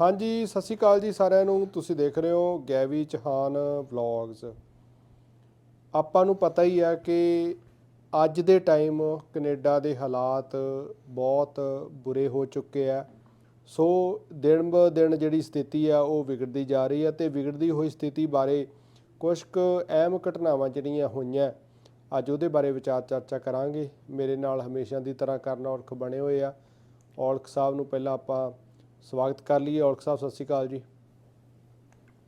ਹਾਂਜੀ, ਸਤਿ ਸ਼੍ਰੀ ਅਕਾਲ ਜੀ ਸਾਰਿਆਂ ਨੂੰ। ਤੁਸੀਂ ਦੇਖ ਰਹੇ ਹੋ ਗੈਵੀ ਚਹਾਨ ਵਲੌਗਸ ਆਪਾਂ ਨੂੰ ਪਤਾ ਹੀ ਆ ਕਿ ਅੱਜ ਦੇ ਟਾਈਮ ਕੈਨੇਡਾ ਦੇ ਹਾਲਾਤ ਬਹੁਤ ਬੁਰੇ ਹੋ ਚੁੱਕੇ ਆ। ਸੋ ਦਿਨ ਬ ਦਿਨ ਜਿਹੜੀ ਸਥਿਤੀ ਆ, ਉਹ ਵਿਗੜਦੀ ਜਾ ਰਹੀ ਹੈ ਤੇ ਵਿਗੜਦੀ ਹੋਈ ਸਥਿਤੀ ਬਾਰੇ ਕੁਝ ਕੁ ਅਹਿਮ ਘਟਨਾਵਾਂ ਜਿਹੜੀਆਂ ਹੋਈਆਂ, ਅੱਜ ਉਹਦੇ ਬਾਰੇ ਵਿਚਾਰ ਚਰਚਾ ਕਰਾਂਗੇ। ਮੇਰੇ ਨਾਲ ਹਮੇਸ਼ਾ ਦੀ ਤਰ੍ਹਾਂ ਕਰਨ ਔਲਖ ਬਣੇ ਹੋਏ ਆ। ਔਲਖ ਸਾਹਿਬ ਨੂੰ ਪਹਿਲਾਂ ਆਪਾਂ ਸਵਾਗਤ ਕਰ ਲਈਏ ਔਲਖ ਸਾਹਿਬ ਸਤਿ ਸ਼੍ਰੀ ਅਕਾਲ ਜੀ।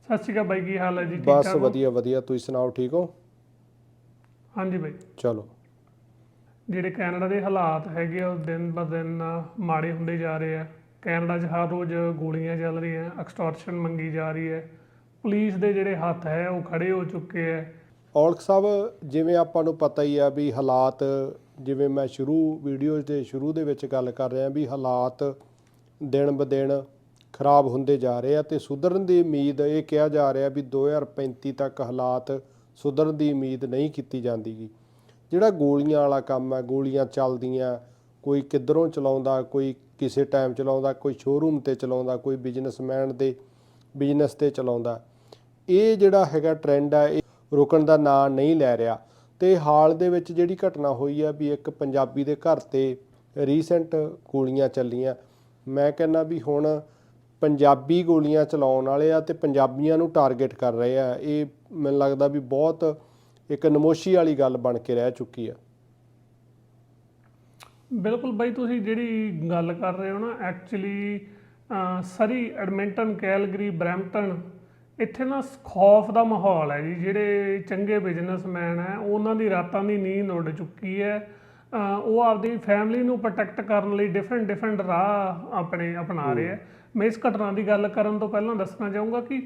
ਸਤਿ ਸ਼੍ਰੀ ਅਕਾਲ ਬਾਈ ਕੀ ਹਾਲ ਹੈ ਜੀ? ਠੀਕ ਬਸ ਠਾਕ ਹੋ? ਵਧੀਆ ਵਧੀਆ। ਤੁਸੀਂ ਸੁਣਾਓ ਠੀਕ ਹੋ? ਹਾਂਜੀ ਬਾਈ। ਚਲੋ। ਜਿਹੜੇ ਕੈਨੇਡਾ ਦੇ ਹਾਲਾਤ ਹੈਗੇ ਆ ਉਹ ਦਿਨ ਬ ਦਿਨ ਮਾੜੇ ਹੁੰਦੇ ਜਾ ਰਹੇ ਆ। ਕੈਨੇਡਾ 'ਚ ਹਰ ਰੋਜ਼ ਗੋਲੀਆਂ ਚੱਲ ਰਹੀਆਂ ਐਕਸਟੋਰਸ਼ਨ ਮੰਗੀ ਜਾ ਰਹੀ ਹੈ। ਪੁਲਿਸ ਦੇ ਜਿਹੜੇ ਹੱਥ ਹੈ ਉਹ ਖੜੇ ਹੋ ਚੁੱਕੇ ਆ ਔਲਖ ਸਾਹਿਬ ਜਿਵੇਂ ਆਪਾਂ ਨੂੰ ਪਤਾ ਹੀ ਆ ਵੀ ਹਾਲਾਤ ਜਿਵੇਂ ਮੈਂ ਸ਼ੁਰੂ ਵੀਡੀਓ ਦੇ ਸ਼ੁਰੂ ਦੇ ਵਿੱਚ ਗੱਲ ਕਰ ਰਿਹਾ ਵੀ ਹਾਲਾਤ ਦਿਨ ਬ ਦਿਨ ਖਰਾਬ ਹੁੰਦੇ ਜਾ ਰਹੇ ਆ ਤੇ ਸੁਧਰਨ ਦੀ ਉਮੀਦ ਇਹ ਕਿਹਾ ਜਾ ਰਿਹਾ ਵੀ 2035 ਤੱਕ ਹਾਲਾਤ ਸੁਧਰਨ ਦੀ ਉਮੀਦ ਨਹੀਂ ਕੀਤੀ ਜਾਂਦੀਗੀ। ਜਿਹੜਾ ਗੋਲੀਆਂ ਵਾਲਾ ਕੰਮ ਹੈ ਗੋਲੀਆਂ ਚੱਲਦੀਆਂ, ਕੋਈ ਕਿੱਧਰੋਂ ਚਲਾਉਂਦਾ, ਕੋਈ ਕਿਸੇ ਟਾਈਮ ਚਲਾਉਂਦਾ, ਕੋਈ ਸ਼ੋਰੂਮ ਤੇ ਚਲਾਉਂਦਾ, ਕੋਈ ਬਿਜ਼ਨਸਮੈਨ ਦੇ ਬਿਜ਼ਨਸ ਤੇ ਚਲਾਉਂਦਾ, ਇਹ ਜਿਹੜਾ ਹੈਗਾ ਟ੍ਰੈਂਡ ਹੈ ਇਹ ਰੁਕਣ ਦਾ ਨਾਂ ਨਹੀਂ ਲੈ ਰਿਹਾ। ਤੇ ਹਾਲ ਦੇ ਵਿੱਚ ਜਿਹੜੀ ਘਟਨਾ ਹੋਈ ਆ ਵੀ ਇੱਕ ਪੰਜਾਬੀ ਦੇ ਘਰ ਤੇ ਰੀਸੈਂਟ ਗੋਲੀਆਂ ਚੱਲੀਆਂ ਮੈਂ ਕਹਿੰਦਾ ਵੀ ਹੁਣ ਪੰਜਾਬੀ ਗੋਲੀਆਂ ਚਲਾਉਣ ਵਾਲੇ ਆ ਤੇ ਪੰਜਾਬੀਆਂ ਨੂੰ ਟਾਰਗੇਟ ਕਰ ਰਹੇ ਆ। ਇਹ ਮੈਨੂੰ ਲੱਗਦਾ ਵੀ ਬਹੁਤ ਇੱਕ ਨਮੋਸ਼ੀ ਵਾਲੀ ਗੱਲ ਬਣ ਕੇ ਰਹਿ ਚੁੱਕੀ ਆ। ਬਿਲਕੁਲ ਬਾਈ, ਤੁਸੀਂ ਜਿਹੜੀ ਗੱਲ ਕਰ ਰਹੇ ਹੋ ਨਾ actually Surrey, Edmonton, Calgary, Brampton, ਇੱਥੇ ਨਾ ਖੌਫ ਦਾ ਮਾਹੌਲ ਹੈ ਜੀ। ਜਿਹੜੇ ਚੰਗੇ ਬਿਜ਼ਨਸਮੈਨ ਹੈ, ਉਹਨਾਂ ਦੀ ਰਾਤਾਂ ਦੀ ਨੀਂਦ ਉੱਡ ਚੁੱਕੀ ਹੈ। ਉਹ ਆਪਦੀ ਫੈਮਿਲੀ ਨੂੰ ਪ੍ਰੋਟੈਕਟ ਕਰਨ ਲਈ ਡਿਫਰੈਂਟ ਡਿਫਰੈਂਟ ਰਾਹ ਆਪਣੇ ਅਪਣਾ ਰਹੇ ਹੈ। ਮੈਂ ਇਸ ਘਟਨਾ ਦੀ ਗੱਲ ਕਰਨ ਤੋਂ ਪਹਿਲਾਂ ਦੱਸਣਾ ਚਾਹੂੰਗਾ ਕਿ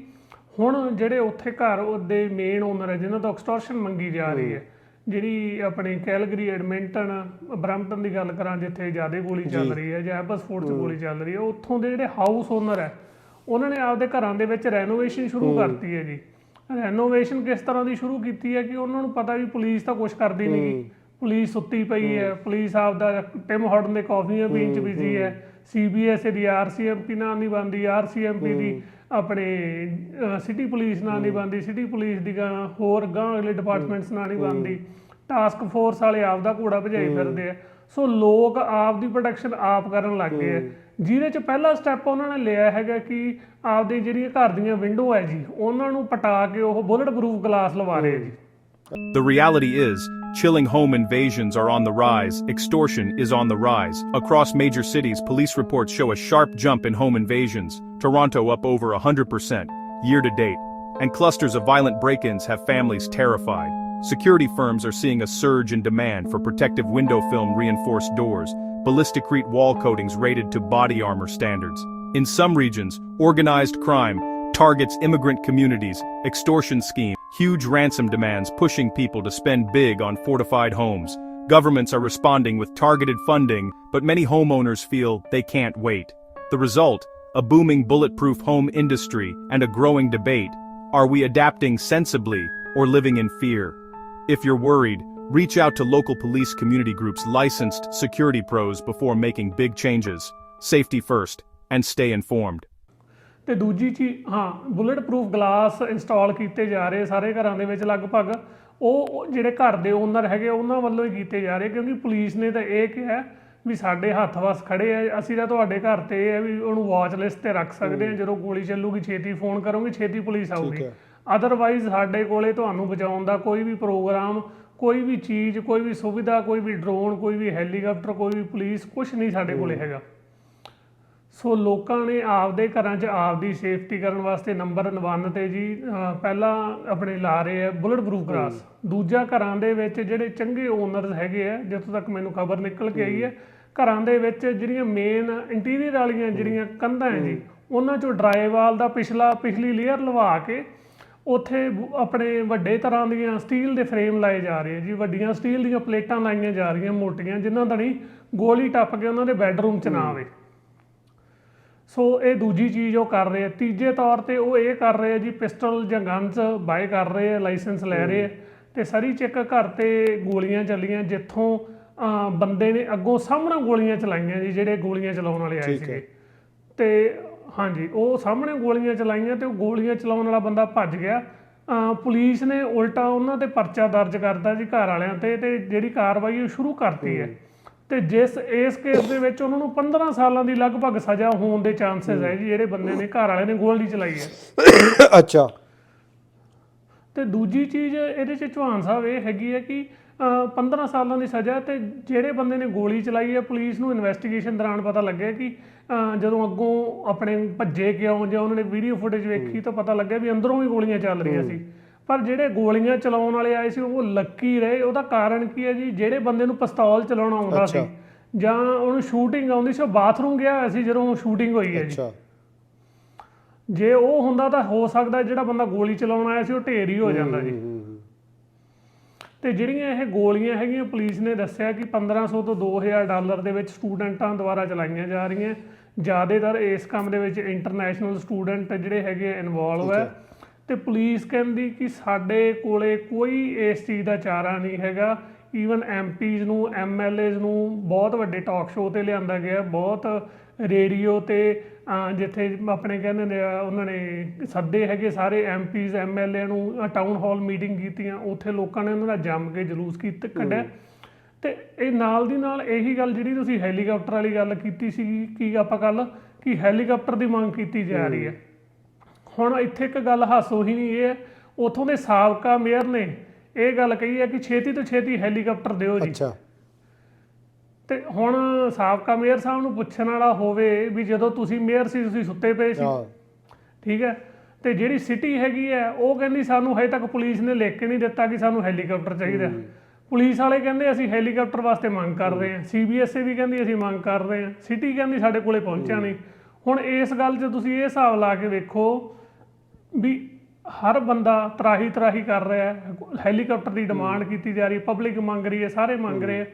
ਹੁਣ ਜਿਹੜੇ ਉੱਥੇ ਘਰ ਉਹਦੇ ਮੇਨ ਓਨਰ ਹੈ ਜਿਨ੍ਹਾਂ ਤੋਂ ਐਕਸਟੋਰਸ਼ਨ ਮੰਗੀ ਜਾ ਰਹੀ ਹੈ ਜਿਹੜੀ ਆਪਣੀ ਕੈਲਗਰੀ ਐਡਮਿੰਟਨ ਬਰੈਂਪਟਨ ਦੀ ਗੱਲ ਕਰਾਂ ਜਿੱਥੇ ਜ਼ਿਆਦਾ ਗੋਲੀ ਚੱਲ ਰਹੀ ਹੈ ਜਾਂ ਐਬਸਫੋਰਡ 'ਚ ਗੋਲੀ ਚੱਲ ਰਹੀ ਹੈ ਉੱਥੋਂ ਦੇ ਜਿਹੜੇ ਹਾਊਸ ਓਨਰ ਹੈ ਉਹਨਾਂ ਨੇ ਆਪਦੇ ਘਰਾਂ ਦੇ ਵਿੱਚ ਰੈਨੋਵੇਸ਼ਨ ਸ਼ੁਰੂ ਕਰਤੀ ਹੈ ਜੀ। ਰੈਨੋਵੇਸ਼ਨ ਕਿਸ ਤਰ੍ਹਾਂ ਦੀ ਸ਼ੁਰੂ ਕੀਤੀ ਹੈ ਕਿ ਉਹਨਾਂ ਨੂੰ ਪਤਾ ਵੀ ਪੁਲਿਸ ਤਾਂ ਕੁਝ ਕਰਦੀ ਨਹੀਂ ਪੁਲਿਸ ਸੁੱਤੀ ਪਈ ਹੈ ਪੁਲਿਸ ਆਪਦਾ ਟਿਮ ਹਾਰਡਨ ਦੇ ਕਾਫੀਆਂ ਪੀਣ ਚ ਬਿਜ਼ੀ ਹੈ। ਸੀਬੀਐਸ ਦੀ ਆਰਸੀਐਮਪੀ ਨਾਲ ਨਹੀਂ ਬੰਦੀ ਆਰਸੀਐਮਪੀ ਦੀ ਆਪਣੇ ਸਿਟੀ ਪੁਲਿਸ ਨਾਲ ਨਹੀਂ ਬੰਦੀ ਸਿਟੀ ਪੁਲਿਸ ਦੀ ਗਾਂ ਹੋਰ ਗਾਂ ਅਗਲੇ ਡਿਪਾਰਟਮੈਂਟਸ ਨਾਲ ਨਹੀਂ ਬੰਦੀ ਟਾਸਕ ਫੋਰਸ ਵਾਲੇ ਆਪਦਾ ਘੋੜਾ ਭਜਾਈ ਫਿਰਦੇ ਆ। ਸੋ ਲੋਕ ਆਪ ਦੀ ਪ੍ਰੋਟੈਕਸ਼ਨ ਆਪ ਕਰਨ ਲੱਗ ਗਏ ਆ। ਜਿਹਦੇ ਚ ਪਹਿਲਾ ਸਟੈਪ ਉਹਨਾਂ ਨੇ ਲਿਆ ਹੈਗਾ ਕਿ ਆਪਦੀ ਜਿਹੜੀਆਂ ਘਰ ਦੀਆਂ ਵਿੰਡੋ ਹੈ ਜੀ ਉਹਨਾਂ ਨੂੰ ਪਟਾ ਕੇ ਉਹ ਬੁਲਟ ਪ੍ਰੂਫ ਗਲਾਸ ਲਵਾ ਰਹੇ ਆ ਜੀ। The reality is, chilling home invasions are on the rise, extortion is on the rise. Across major cities, police reports show a sharp jump in home invasions, Toronto up over 100% year to date, and clusters of violent break ins have families terrified. Security firms are seeing a surge in demand for protective window film reinforced doors, ballisticrete wall coatings rated to body armor standards. In some regions, organized crime targets immigrant communities, extortion scheme, huge ransom demands pushing people to spend big on fortified homes. Governments are responding with targeted funding, but many homeowners feel they can't wait. The result, a booming bulletproof home industry and a growing debate. Are we adapting sensibly or living in fear? If you're worried, reach out to local police community groups licensed security pros before making big changes. Safety first, and stay informed. ਤੇ ਦੂਜੀ ਚੀਜ਼ ਹਾਂ bullet proof glass install ਕੀਤੇ ਜਾ ਰਹੇ ਸਾਰੇ ਘਰਾਂ ਦੇ ਵਿੱਚ ਲਗਭਗ। ਉਹ ਜਿਹੜੇ ਘਰ ਦੇ ਓਨਰ ਹੈਗੇ ਉਹਨਾਂ ਵੱਲੋਂ ਹੀ ਕੀਤੇ ਜਾ ਰਹੇ ਕਿਉਂਕਿ ਪੁਲਿਸ ਨੇ ਤਾਂ ਇਹ ਕਿਹਾ ਵੀ ਸਾਡੇ ਹੱਥ ਵਸ ਖੜੇ ਆ। ਅਸੀਂ ਤਾਂ ਤੁਹਾਡੇ ਘਰ ਤੇ ਇਹ ਵੀ ਉਹਨੂੰ ਵਾਚ ਲਿਸਟ ਤੇ ਰੱਖ ਸਕਦੇ ਆ ਜਦੋਂ ਗੋਲੀ ਚੱਲੂਗੀ ਛੇਤੀ ਫੋਨ ਕਰੋਗੇ ਛੇਤੀ ਪੁਲਿਸ ਆਊਗੀ। ਅਦਰਵਾਈਜ਼ ਸਾਡੇ ਕੋਲੇ ਤੁਹਾਨੂੰ ਬਚਾਉਣ ਦਾ ਕੋਈ ਵੀ ਪ੍ਰੋਗਰਾਮ ਕੋਈ ਵੀ ਚੀਜ਼ ਕੋਈ ਵੀ ਸੁਵਿਧਾ ਕੋਈ ਵੀ ਡਰੋਨ ਕੋਈ ਵੀ ਹੈਲੀਕਾਪਟਰ ਕੋਈ ਵੀ ਪੁਲਿਸ ਕੁਝ ਨਹੀਂ ਸਾਡੇ ਕੋਲੇ ਹੈਗਾ। ਸੋ ਲੋਕਾਂ ਨੇ ਆਪਦੇ ਘਰਾਂ 'ਚ ਆਪਦੀ ਸੇਫਟੀ ਕਰਨ ਵਾਸਤੇ ਨੰਬਰ 1 ਤੇ ਜੀ ਪਹਿਲਾਂ ਆਪਣੇ ਲਾ ਰਹੇ ਆ ਬੁਲਟ ਪ੍ਰੂਫ ਗਲਾਸ ਦੂਜਾ ਘਰਾਂ ਦੇ ਵਿੱਚ ਜਿਹੜੇ ਚੰਗੇ ਓਨਰਸ ਹੈਗੇ ਆ ਜਿੱਥੋਂ ਤੱਕ ਮੈਨੂੰ ਖਬਰ ਨਿਕਲ ਕੇ ਆਈ ਹੈ ਘਰਾਂ ਦੇ ਵਿੱਚ ਜਿਹੜੀਆਂ ਮੇਨ ਇੰਟੀਰੀਅਰ ਵਾਲੀਆਂ ਜਿਹੜੀਆਂ ਕੰਧਾਂ ਹੈ ਜੀ ਉਹਨਾਂ 'ਚੋਂ ਡਰਾਈਵਾਲ ਦਾ ਪਿਛਲਾ ਪਿਛਲੀ ਲੇਅਰ ਲਵਾ ਕੇ ਉੱਥੇ ਆਪਣੇ ਵੱਡੇ ਤਰ੍ਹਾਂ ਦੀਆਂ ਸਟੀਲ ਦੇ ਫਰੇਮ ਲਾਏ ਜਾ ਰਹੇ ਆ ਜੀ। ਵੱਡੀਆਂ ਸਟੀਲ ਦੀਆਂ ਪਲੇਟਾਂ ਲਾਈਆਂ ਜਾ ਰਹੀਆਂ ਮੋਟੀਆਂ ਜਿਨ੍ਹਾਂ ਦਾ ਨਹੀਂ ਗੋਲੀ ਟੱਪ ਕੇ ਉਹਨਾਂ ਦੇ ਬੈੱਡਰੂਮ 'ਚ ਨਾ ਆਵੇ। ਸੋ ਇਹ ਦੂਜੀ ਚੀਜ਼ ਉਹ ਕਰ ਰਹੇ ਆ। ਤੀਜੇ ਤੌਰ ਤੇ ਉਹ ਇਹ ਕਰ ਰਹੇ ਆ ਜੀ ਪਿਸਟਲ ਜਾਂ ਗਨਸ ਬਾਏ ਕਰ ਰਹੇ ਆ ਲਾਇਸੈਂਸ ਲੈ ਰਹੇ ਆ। ਤੇ ਸਰੀ ਚੱਕ ਘਰ ਤੇ ਗੋਲੀਆਂ ਚੱਲੀਆਂ ਜਿੱਥੋਂ ਬੰਦੇ ਨੇ ਅੱਗੋਂ ਸਾਹਮਣੇ ਗੋਲੀਆਂ ਚਲਾਈਆਂ ਜੀ ਜਿਹੜੇ ਗੋਲੀਆਂ ਚਲਾਉਣ ਵਾਲੇ ਆਏ। ਸੀਗੇ। ਤੇ ਹਾਂਜੀ ਉਹ ਸਾਹਮਣੇ ਗੋਲੀਆਂ ਚਲਾਈਆਂ ਤੇ ਉਹ ਗੋਲੀਆਂ ਚਲਾਉਣ ਵਾਲਾ ਬੰਦਾ ਭੱਜ ਗਿਆ। ਪੁਲਿਸ ਨੇ ਉਲਟਾ ਉਹਨਾਂ ਤੇ ਪਰਚਾ ਦਰਜ ਕਰਤਾ ਜੀ ਘਰ ਵਾਲਿਆਂ ਤੇ ਤੇ ਜਿਹੜੀ ਕਾਰਵਾਈ ਉਹ ਸ਼ੁਰੂ ਕਰਤੀ ਹੈ। ਤੇ ਜਿਸ ਇਸ ਕੇਸ ਦੇ ਵਿੱਚ ਉਹਨਾਂ ਨੂੰ 15 ਸਾਲਾਂ ਦੀ ਲਗਭਗ ਸਜ਼ਾ ਹੋਣ ਦੇ ਚਾਂਸਸ ਹੈ ਜੀ ਜਿਹੜੇ ਬੰਦੇ ਨੇ ਘਰ ਵਾਲਿਆਂ ਨੇ ਗੋਲੀ ਚਲਾਈ ਹੈ। ਅੱਛਾ। ਤੇ ਦੂਜੀ ਚੀਜ਼ ਇਹਦੇ ਚ ਚੌਹਾਨ ਸਾਹਿਬ ਇਹ ਹੈਗੀ ਹੈ ਕਿ ਅਹ, 15 ਸਾਲਾਂ ਦੀ ਸਜ਼ਾ ਤੇ ਜਿਹੜੇ ਬੰਦੇ ਨੇ ਗੋਲੀ ਚਲਾਈ ਹੈ ਪੁਲਿਸ ਨੂੰ ਇਨਵੈਸਟੀਗੇਸ਼ਨ ਦੌਰਾਨ ਪਤਾ ਲੱਗਿਆ ਕਿ ਜਦੋਂ ਅੱਗੋਂ ਆਪਣੇ ਭੱਜੇ ਕਿਉਂ ਜਾਂ ਉਹਨਾਂ ਨੇ ਵੀਡੀਓ ਫੁਟੇਜ ਵੇਖੀ ਤਾਂ ਪਤਾ ਲੱਗਿਆ ਵੀ ਅੰਦਰੋਂ ਵੀ ਗੋਲੀਆਂ ਚੱਲ ਰਹੀਆਂ ਸੀ। ਪਰ ਜਿਹੜੇ ਗੋਲੀਆਂ ਚਲਾਉਣ ਵਾਲੇ ਆਏ ਸੀ ਉਹ ਲੱਕੀ ਰਹੇ। ਉਹਦਾ ਕਾਰਨ ਕੀ ਹੈ ਜੀ? ਜਿਹੜੇ ਬੰਦੇ ਨੂੰ ਪਿਸਤੌਲ ਚਲਾਉਣਾ ਆਉਂਦਾ ਸੀ। ਜਾਂ ਉਹਨੂੰ ਸ਼ੂਟਿੰਗ ਆਉਂਦੀ ਸੀ ਉਹ ਬਾਥਰੂਮ ਗਿਆ ਹੋਇਆ ਸੀ ਜਦੋਂ ਸ਼ੂਟਿੰਗ ਹੋਈ ਹੈ ਜੀ। ਅੱਛਾ। ਜੇ ਉਹ ਹੁੰਦਾ ਤਾਂ ਹੋ ਸਕਦਾ ਜਿਹੜਾ ਬੰਦਾ ਗੋਲੀ ਚਲਾਉਣ ਆਇਆ ਸੀ ਉਹ ਢੇਰ ਹੀ ਹੋ ਜਾਂਦਾ ਜੀ। ਤੇ ਜਿਹੜੀਆਂ ਇਹ ਗੋਲੀਆਂ ਹੈਗੀਆਂ ਪੁਲਿਸ ਨੇ ਦੱਸਿਆ ਕਿ 1500 ਤੋਂ 2000 ਡਾਲਰ ਦੇ ਵਿੱਚ ਸਟੂਡੈਂਟਾਂ ਦੁਆਰਾ ਚਲਾਈਆਂ ਜਾ ਰਹੀਆਂ। ਜ਼ਿਆਦਾਤਰ ਇਸ ਕੰਮ ਦੇ ਵਿੱਚ ਇੰਟਰਨੈਸ਼ਨਲ ਸਟੂਡੈਂਟ ਜਿਹੜੇ ਹੈਗੇ ਇਨਵੋਲਵ ਹੈ। ਤੇ ਪੁਲਿਸ ਕਹਿੰਦੀ ਕਿ ਸਾਡੇ ਕੋਲੇ ਕੋਈ ਇਸ ਚੀਜ਼ ਦਾ ਚਾਰਾ ਨਹੀਂ ਹੈਗਾ। ਈਵਨ ਐਮਪੀਜ਼ ਨੂੰ ਐਮਐਲਏਜ਼ ਨੂੰ ਬਹੁਤ ਵੱਡੇ ਟਾਕ ਸ਼ੋਅ ਤੇ ਲਿਆਂਦਾ ਗਿਆ। ਬਹੁਤ ਰੇਡੀਓ ਤੇ ਜਿੱਥੇ ਆਪਣੇ ਕਹਿੰਦੇ ਨੇ, ਉਹਨਾਂ ਨੇ ਸੱਦੇ ਹੈਗੇ ਸਾਰੇ ਐਮਪੀਜ਼ ਐਮਐਲਏ ਨੂੰ ਟਾਊਨ ਹਾਲ ਮੀਟਿੰਗ ਕੀਤੀਆਂ। ਉੱਥੇ ਲੋਕਾਂ ਨੇ ਉਹਨਾਂ ਦਾ ਜੰਮ ਕੇ ਜਲੂਸ ਕੀਤਾ, ਕੱਢਿਆ। ਤੇ ਇਹ ਨਾਲ ਦੀ ਨਾਲ ਇਹੀ ਗੱਲ ਜਿਹੜੀ ਤੁਸੀਂ ਹੈਲੀਕਾਪਟਰ ਵਾਲੀ ਗੱਲ ਕੀਤੀ ਸੀ ਕੀ ਆਪਾਂ ਕੱਲ ਕਿ ਹੈਲੀਕਾਪਟਰ ਦੀ ਮੰਗ ਕੀਤੀ ਜਾ ਰਹੀ ਹੈ। ਹੁਣ ਇੱਥੇ ਇੱਕ ਗੱਲ ਹਾਸੋ ਹੀ ਨਹੀਂ ਇਹ ਹੈ ਉਥੋਂ ਦੇ ਸਾਬਕਾ ਮੇਅਰ ਨੇ ਇਹ ਗੱਲ ਕਹੀ ਹੈ ਕਿ ਛੇਤੀ ਤੋਂ ਛੇਤੀ ਹੈਲੀਕਾਪਟਰ ਦਿਓ ਜੀ। ਅੱਛਾ। ਤੇ ਹੁਣ ਸਾਬਕਾ ਮੇਅਰ ਸਾਹਿਬ ਨੂੰ ਪੁੱਛਣ ਵਾਲਾ ਹੋਵੇ ਵੀ ਜਦੋਂ ਤੁਸੀਂ ਮੇਅਰ ਸੀ ਤੁਸੀਂ ਸੁੱਤੇ ਪਏ ਸੀ। ਠੀਕ ਹੈ। ਤੇ ਜਿਹੜੀ ਸਿਟੀ ਹੈਗੀ ਹੈ ਉਹ ਕਹਿੰਦੀ ਸਾਨੂੰ ਹਜੇ ਤੱਕ ਪੁਲਿਸ ਨੇ ਲਿਖ ਕੇ ਨਹੀਂ ਦਿੱਤਾ ਕਿ ਸਾਨੂੰ ਹੈਲੀਕਾਪਟਰ ਚਾਹੀਦਾ। ਪੁਲਿਸ ਵਾਲੇ ਕਹਿੰਦੇ ਅਸੀਂ ਹੈਲੀਕਾਪਟਰ ਵਾਸਤੇ ਮੰਗ ਕਰ ਰਹੇ ਹਾਂ। ਸੀਬੀਐਸਈ ਵੀ ਕਹਿੰਦੀ ਅਸੀਂ ਮੰਗ ਕਰ ਰਹੇ ਹਾਂ। ਸਿਟੀ ਕਹਿੰਦੀ ਸਾਡੇ ਕੋਲੇ ਪਹੁੰਚਿਆ ਨਹੀਂ। ਹੁਣ ਇਸ ਗੱਲ 'ਚ ਤੁਸੀਂ ਇਹ ਹਿਸਾਬ ਲਾ ਕੇ ਵੇਖੋ ਵੀ ਹਰ ਬੰਦਾ ਤਰਾਹੀ ਤਰਾਹੀ ਕਰ ਰਿਹਾ ਹੈ। ਹੈਲੀਕਾਪਟਰ ਦੀ ਡਿਮਾਂਡ ਕੀਤੀ ਜਾ ਰਹੀ ਹੈ ਪਬਲਿਕ ਮੰਗ ਰਹੀ ਹੈ ਸਾਰੇ ਮੰਗ ਰਹੇ ਆ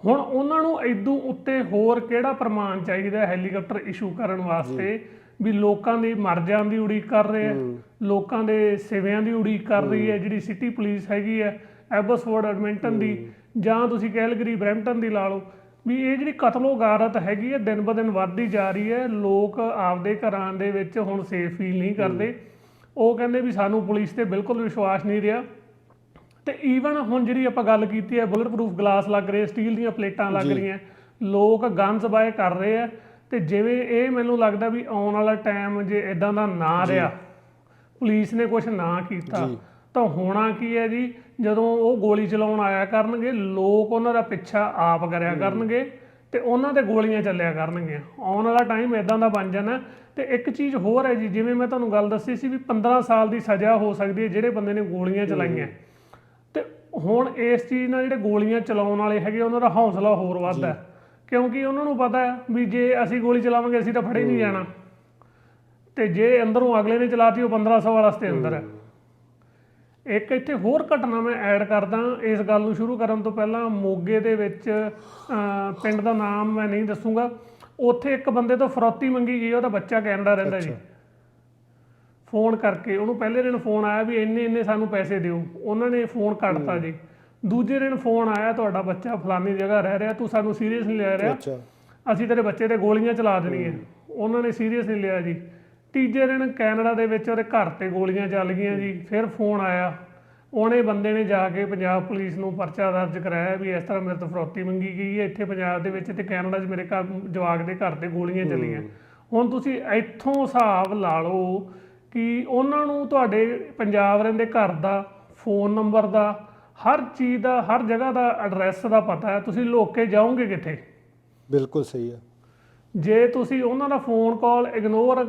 ਹੁਣ ਉਹਨਾਂ ਨੂੰ ਇਦੋਂ ਉੱਤੇ ਹੋਰ ਕਿਹੜਾ ਪ੍ਰਮਾਣ ਚਾਹੀਦਾ ਹੈ ਹੈਲੀਕਾਪਟਰ ਇਸ਼ੂ ਕਰਨ ਵਾਸਤੇ? ਵੀ ਲੋਕਾਂ ਦੀ ਮਰ ਜਾਣ ਦੀ ਉਡੀਕ ਕਰ ਰਹੇ ਆ ਲੋਕਾਂ ਦੇ ਸਿਵਿਆਂ ਦੀ ਉਡੀਕ ਕਰ ਰਹੀ ਹੈ ਜਿਹੜੀ ਸਿਟੀ ਪੁਲਿਸ ਹੈਗੀ ਹੈ ਐਬਸਫੋਰਡ ਐਡਮਿੰਟਨ ਦੀ। ਜਾਂ ਤੁਸੀਂ ਕੈਲਗਰੀ ਬਰੈਂਪਟਨ ਦੀ ਲਾ ਲਓ। ਵੀ ਇਹ ਜਿਹੜੀ ਕਤਲੋ ਗਾਰਤ ਹੈਗੀ ਹੈ ਦਿਨ ਬ ਦਿਨ ਵੱਧਦੀ ਜਾ ਰਹੀ ਹੈ। ਲੋਕ ਆਪਦੇ ਘਰਾਂ ਦੇ ਵਿੱਚ ਹੁਣ ਸੇਫ ਫੀਲ ਨਹੀਂ ਕਰਦੇ। ਉਹ ਕਹਿੰਦੇ ਵੀ ਸਾਨੂੰ ਪੁਲਿਸ ਤੇ ਬਿਲਕੁਲ ਵਿਸ਼ਵਾਸ ਨਹੀਂ ਰਿਹਾ। ਤੇ ਈਵਨ ਹੁਣ ਜਿਹੜੀ ਆਪਾਂ ਗੱਲ ਕੀਤੀ ਹੈ ਬੁਲਟ ਪ੍ਰੂਫ ਗਲਾਸ ਲੱਗ ਰਹੇ ਸਟੀਲ ਦੀਆਂ ਪਲੇਟਾਂ ਲੱਗ ਰਹੀਆਂ ਲੋਕ ਗਨਸ ਬਾਏ ਕਰ ਰਹੇ ਆ। ਤੇ ਜਿਵੇਂ ਇਹ ਮੈਨੂੰ ਲੱਗਦਾ ਵੀ ਆਉਣ ਵਾਲਾ ਟਾਈਮ ਜੇ ਇਦਾਂ ਦਾ ਨਾ ਰਿਹਾ ਪੁਲਿਸ ਨੇ ਕੁਝ ਨਾ ਕੀਤਾ ਤਾਂ ਹੋਣਾ ਕੀ ਹੈ ਜੀ? ਜਦੋਂ ਉਹ ਗੋਲੀ ਚਲਾਉਣ ਆਇਆ ਕਰਨਗੇ ਲੋਕ ਉਹਨਾਂ ਦਾ ਪਿੱਛਾ ਆਪ ਕਰਿਆ ਕਰਨਗੇ। ਤੇ ਉਹਨਾਂ ਤੇ ਗੋਲੀਆਂ ਚੱਲਿਆ ਕਰਨਗੀਆਂ ਆਉਣ ਵਾਲਾ ਟਾਈਮ ਇਦਾਂ ਦਾ ਬਣ ਜਾਣਾ। ਤੇ ਇੱਕ ਚੀਜ਼ ਹੋਰ ਹੈ ਜੀ ਜਿਵੇਂ ਮੈਂ ਤੁਹਾਨੂੰ ਗੱਲ ਦੱਸੀ ਸੀ ਵੀ 15 ਸਾਲ ਦੀ ਸਜ਼ਾ ਹੋ ਸਕਦੀ ਹੈ ਜਿਹੜੇ ਬੰਦੇ ਨੇ ਗੋਲੀਆਂ ਚਲਾਈਆਂ। ਤੇ ਹੁਣ ਇਸ ਚੀਜ਼ ਨਾਲ ਜਿਹੜੇ ਗੋਲੀਆਂ ਚਲਾਉਣ ਵਾਲੇ ਹੈਗੇ ਉਹਨਾਂ ਦਾ ਹੌਸਲਾ ਹੋਰ ਵੱਧਦਾ। ਕਿਉਂਕਿ ਉਹਨਾਂ ਨੂੰ ਪਤਾ ਹੈ ਵੀ ਜੇ ਅਸੀਂ ਗੋਲੀ ਚਲਾਵਾਂਗੇ ਅਸੀਂ ਤਾਂ ਫੜੇ ਨਹੀਂ ਜਾਣਾ। ਤੇ ਜੇ ਅੰਦਰੋਂ ਅਗਲੇ ਨੇ ਚਲਾਤੀ ਉਹ 1500 ਵਾਸਤੇ ਅੰਦਰ ਹੈ। ਇੱਕ ਇੱਥੇ ਹੋਰ ਘਟਨਾ ਮੈਂ ਐਡ ਕਰਦਾ ਇਸ ਗੱਲ ਨੂੰ ਸ਼ੁਰੂ ਕਰਨ ਤੋਂ ਪਹਿਲਾਂ ਮੋਗੇ ਦੇ ਵਿੱਚ ਪਿੰਡ ਦਾ ਨਾਮ ਮੈਂ ਨਹੀਂ ਦੱਸੂਗਾ। ਉੱਥੇ ਇੱਕ ਬੰਦੇ ਤੋਂ ਫਰੌਤੀ ਮੰਗੀ ਗਈ ਉਹਦਾ ਬੱਚਾ ਕੈਨੇਡਾ ਰਹਿੰਦਾ ਜੀ। ਫੋਨ ਕਰਕੇ ਉਹਨੂੰ ਪਹਿਲੇ ਦਿਨ ਫੋਨ ਆਇਆ ਵੀ ਇੰਨੇ ਇੰਨੇ ਸਾਨੂੰ ਪੈਸੇ ਦਿਓ। ਉਹਨਾਂ ਨੇ ਫੋਨ ਕੱਟਤਾ ਜੀ। ਦੂਜੇ ਦਿਨ ਫੋਨ ਆਇਆ ਤੁਹਾਡਾ ਬੱਚਾ ਫਲਾਨੀ ਜਗ੍ਹਾ ਰਹਿ ਰਿਹਾ ਤੂੰ ਸਾਨੂੰ ਸੀਰੀਅਸ ਨਹੀਂ ਲੈ ਰਿਹਾ। ਅਸੀਂ ਤੇਰੇ ਬੱਚੇ ਤੇ ਗੋਲੀਆਂ ਚਲਾ ਦੇਣੀਆਂ। ਉਹਨਾਂ ਨੇ ਸੀਰੀਅਸ ਨਹੀਂ ਲਿਆ ਜੀ। ਤੀਜੇ ਦਿਨ ਕੈਨੇਡਾ ਦੇ ਵਿੱਚ ਉਹਦੇ ਘਰ ਤੇ ਗੋਲੀਆਂ ਚੱਲ ਗਈਆਂ ਜੀ ਫਿਰ ਫੋਨ ਆਇਆ। ਉਹਨੇ ਬੰਦੇ ਨੇ ਜਾ ਕੇ ਪੰਜਾਬ ਪੁਲਿਸ ਨੂੰ ਪਰਚਾ ਦਰਜ ਕਰਾਇਆ ਵੀ ਇਸ ਤਰ੍ਹਾਂ ਮੇਰੇ ਤੋਂ ਫਰੌਤੀ ਮੰਗੀ ਗਈ ਹੈ ਇੱਥੇ ਪੰਜਾਬ ਦੇ ਵਿੱਚ ਤੇ ਕੈਨੇਡਾ 'ਚ ਮੇਰੇ ਘਰ ਜਵਾਕ ਦੇ ਘਰ ਤੇ ਗੋਲੀਆਂ ਚੱਲੀਆਂ। ਹੁਣ ਤੁਸੀਂ ਇੱਥੋਂ ਹਿਸਾਬ ਲਾ ਲਓ ਕਿ ਉਹਨਾਂ ਨੂੰ ਤੁਹਾਡੇ ਪੰਜਾਬ ਰਹਿੰਦੇ ਘਰ ਦਾ ਫੋਨ ਨੰਬਰ ਦਾ ਹਰ ਚੀਜ਼ ਦਾ ਹਰ ਜਗ੍ਹਾ ਦਾ ਐਡਰੈਸ ਦਾ ਪਤਾ ਹੈ। ਤੁਸੀਂ ਲੁੱਕ ਕੇ ਜਾਓਗੇ ਕਿੱਥੇ? ਬਿਲਕੁਲ ਸਹੀ ਹੈ। ਜੇ ਤੁਸੀਂ ਉਹਨਾਂ ਦਾ ਫੋਨ ਕਾਲ ਇਗਨੋਰ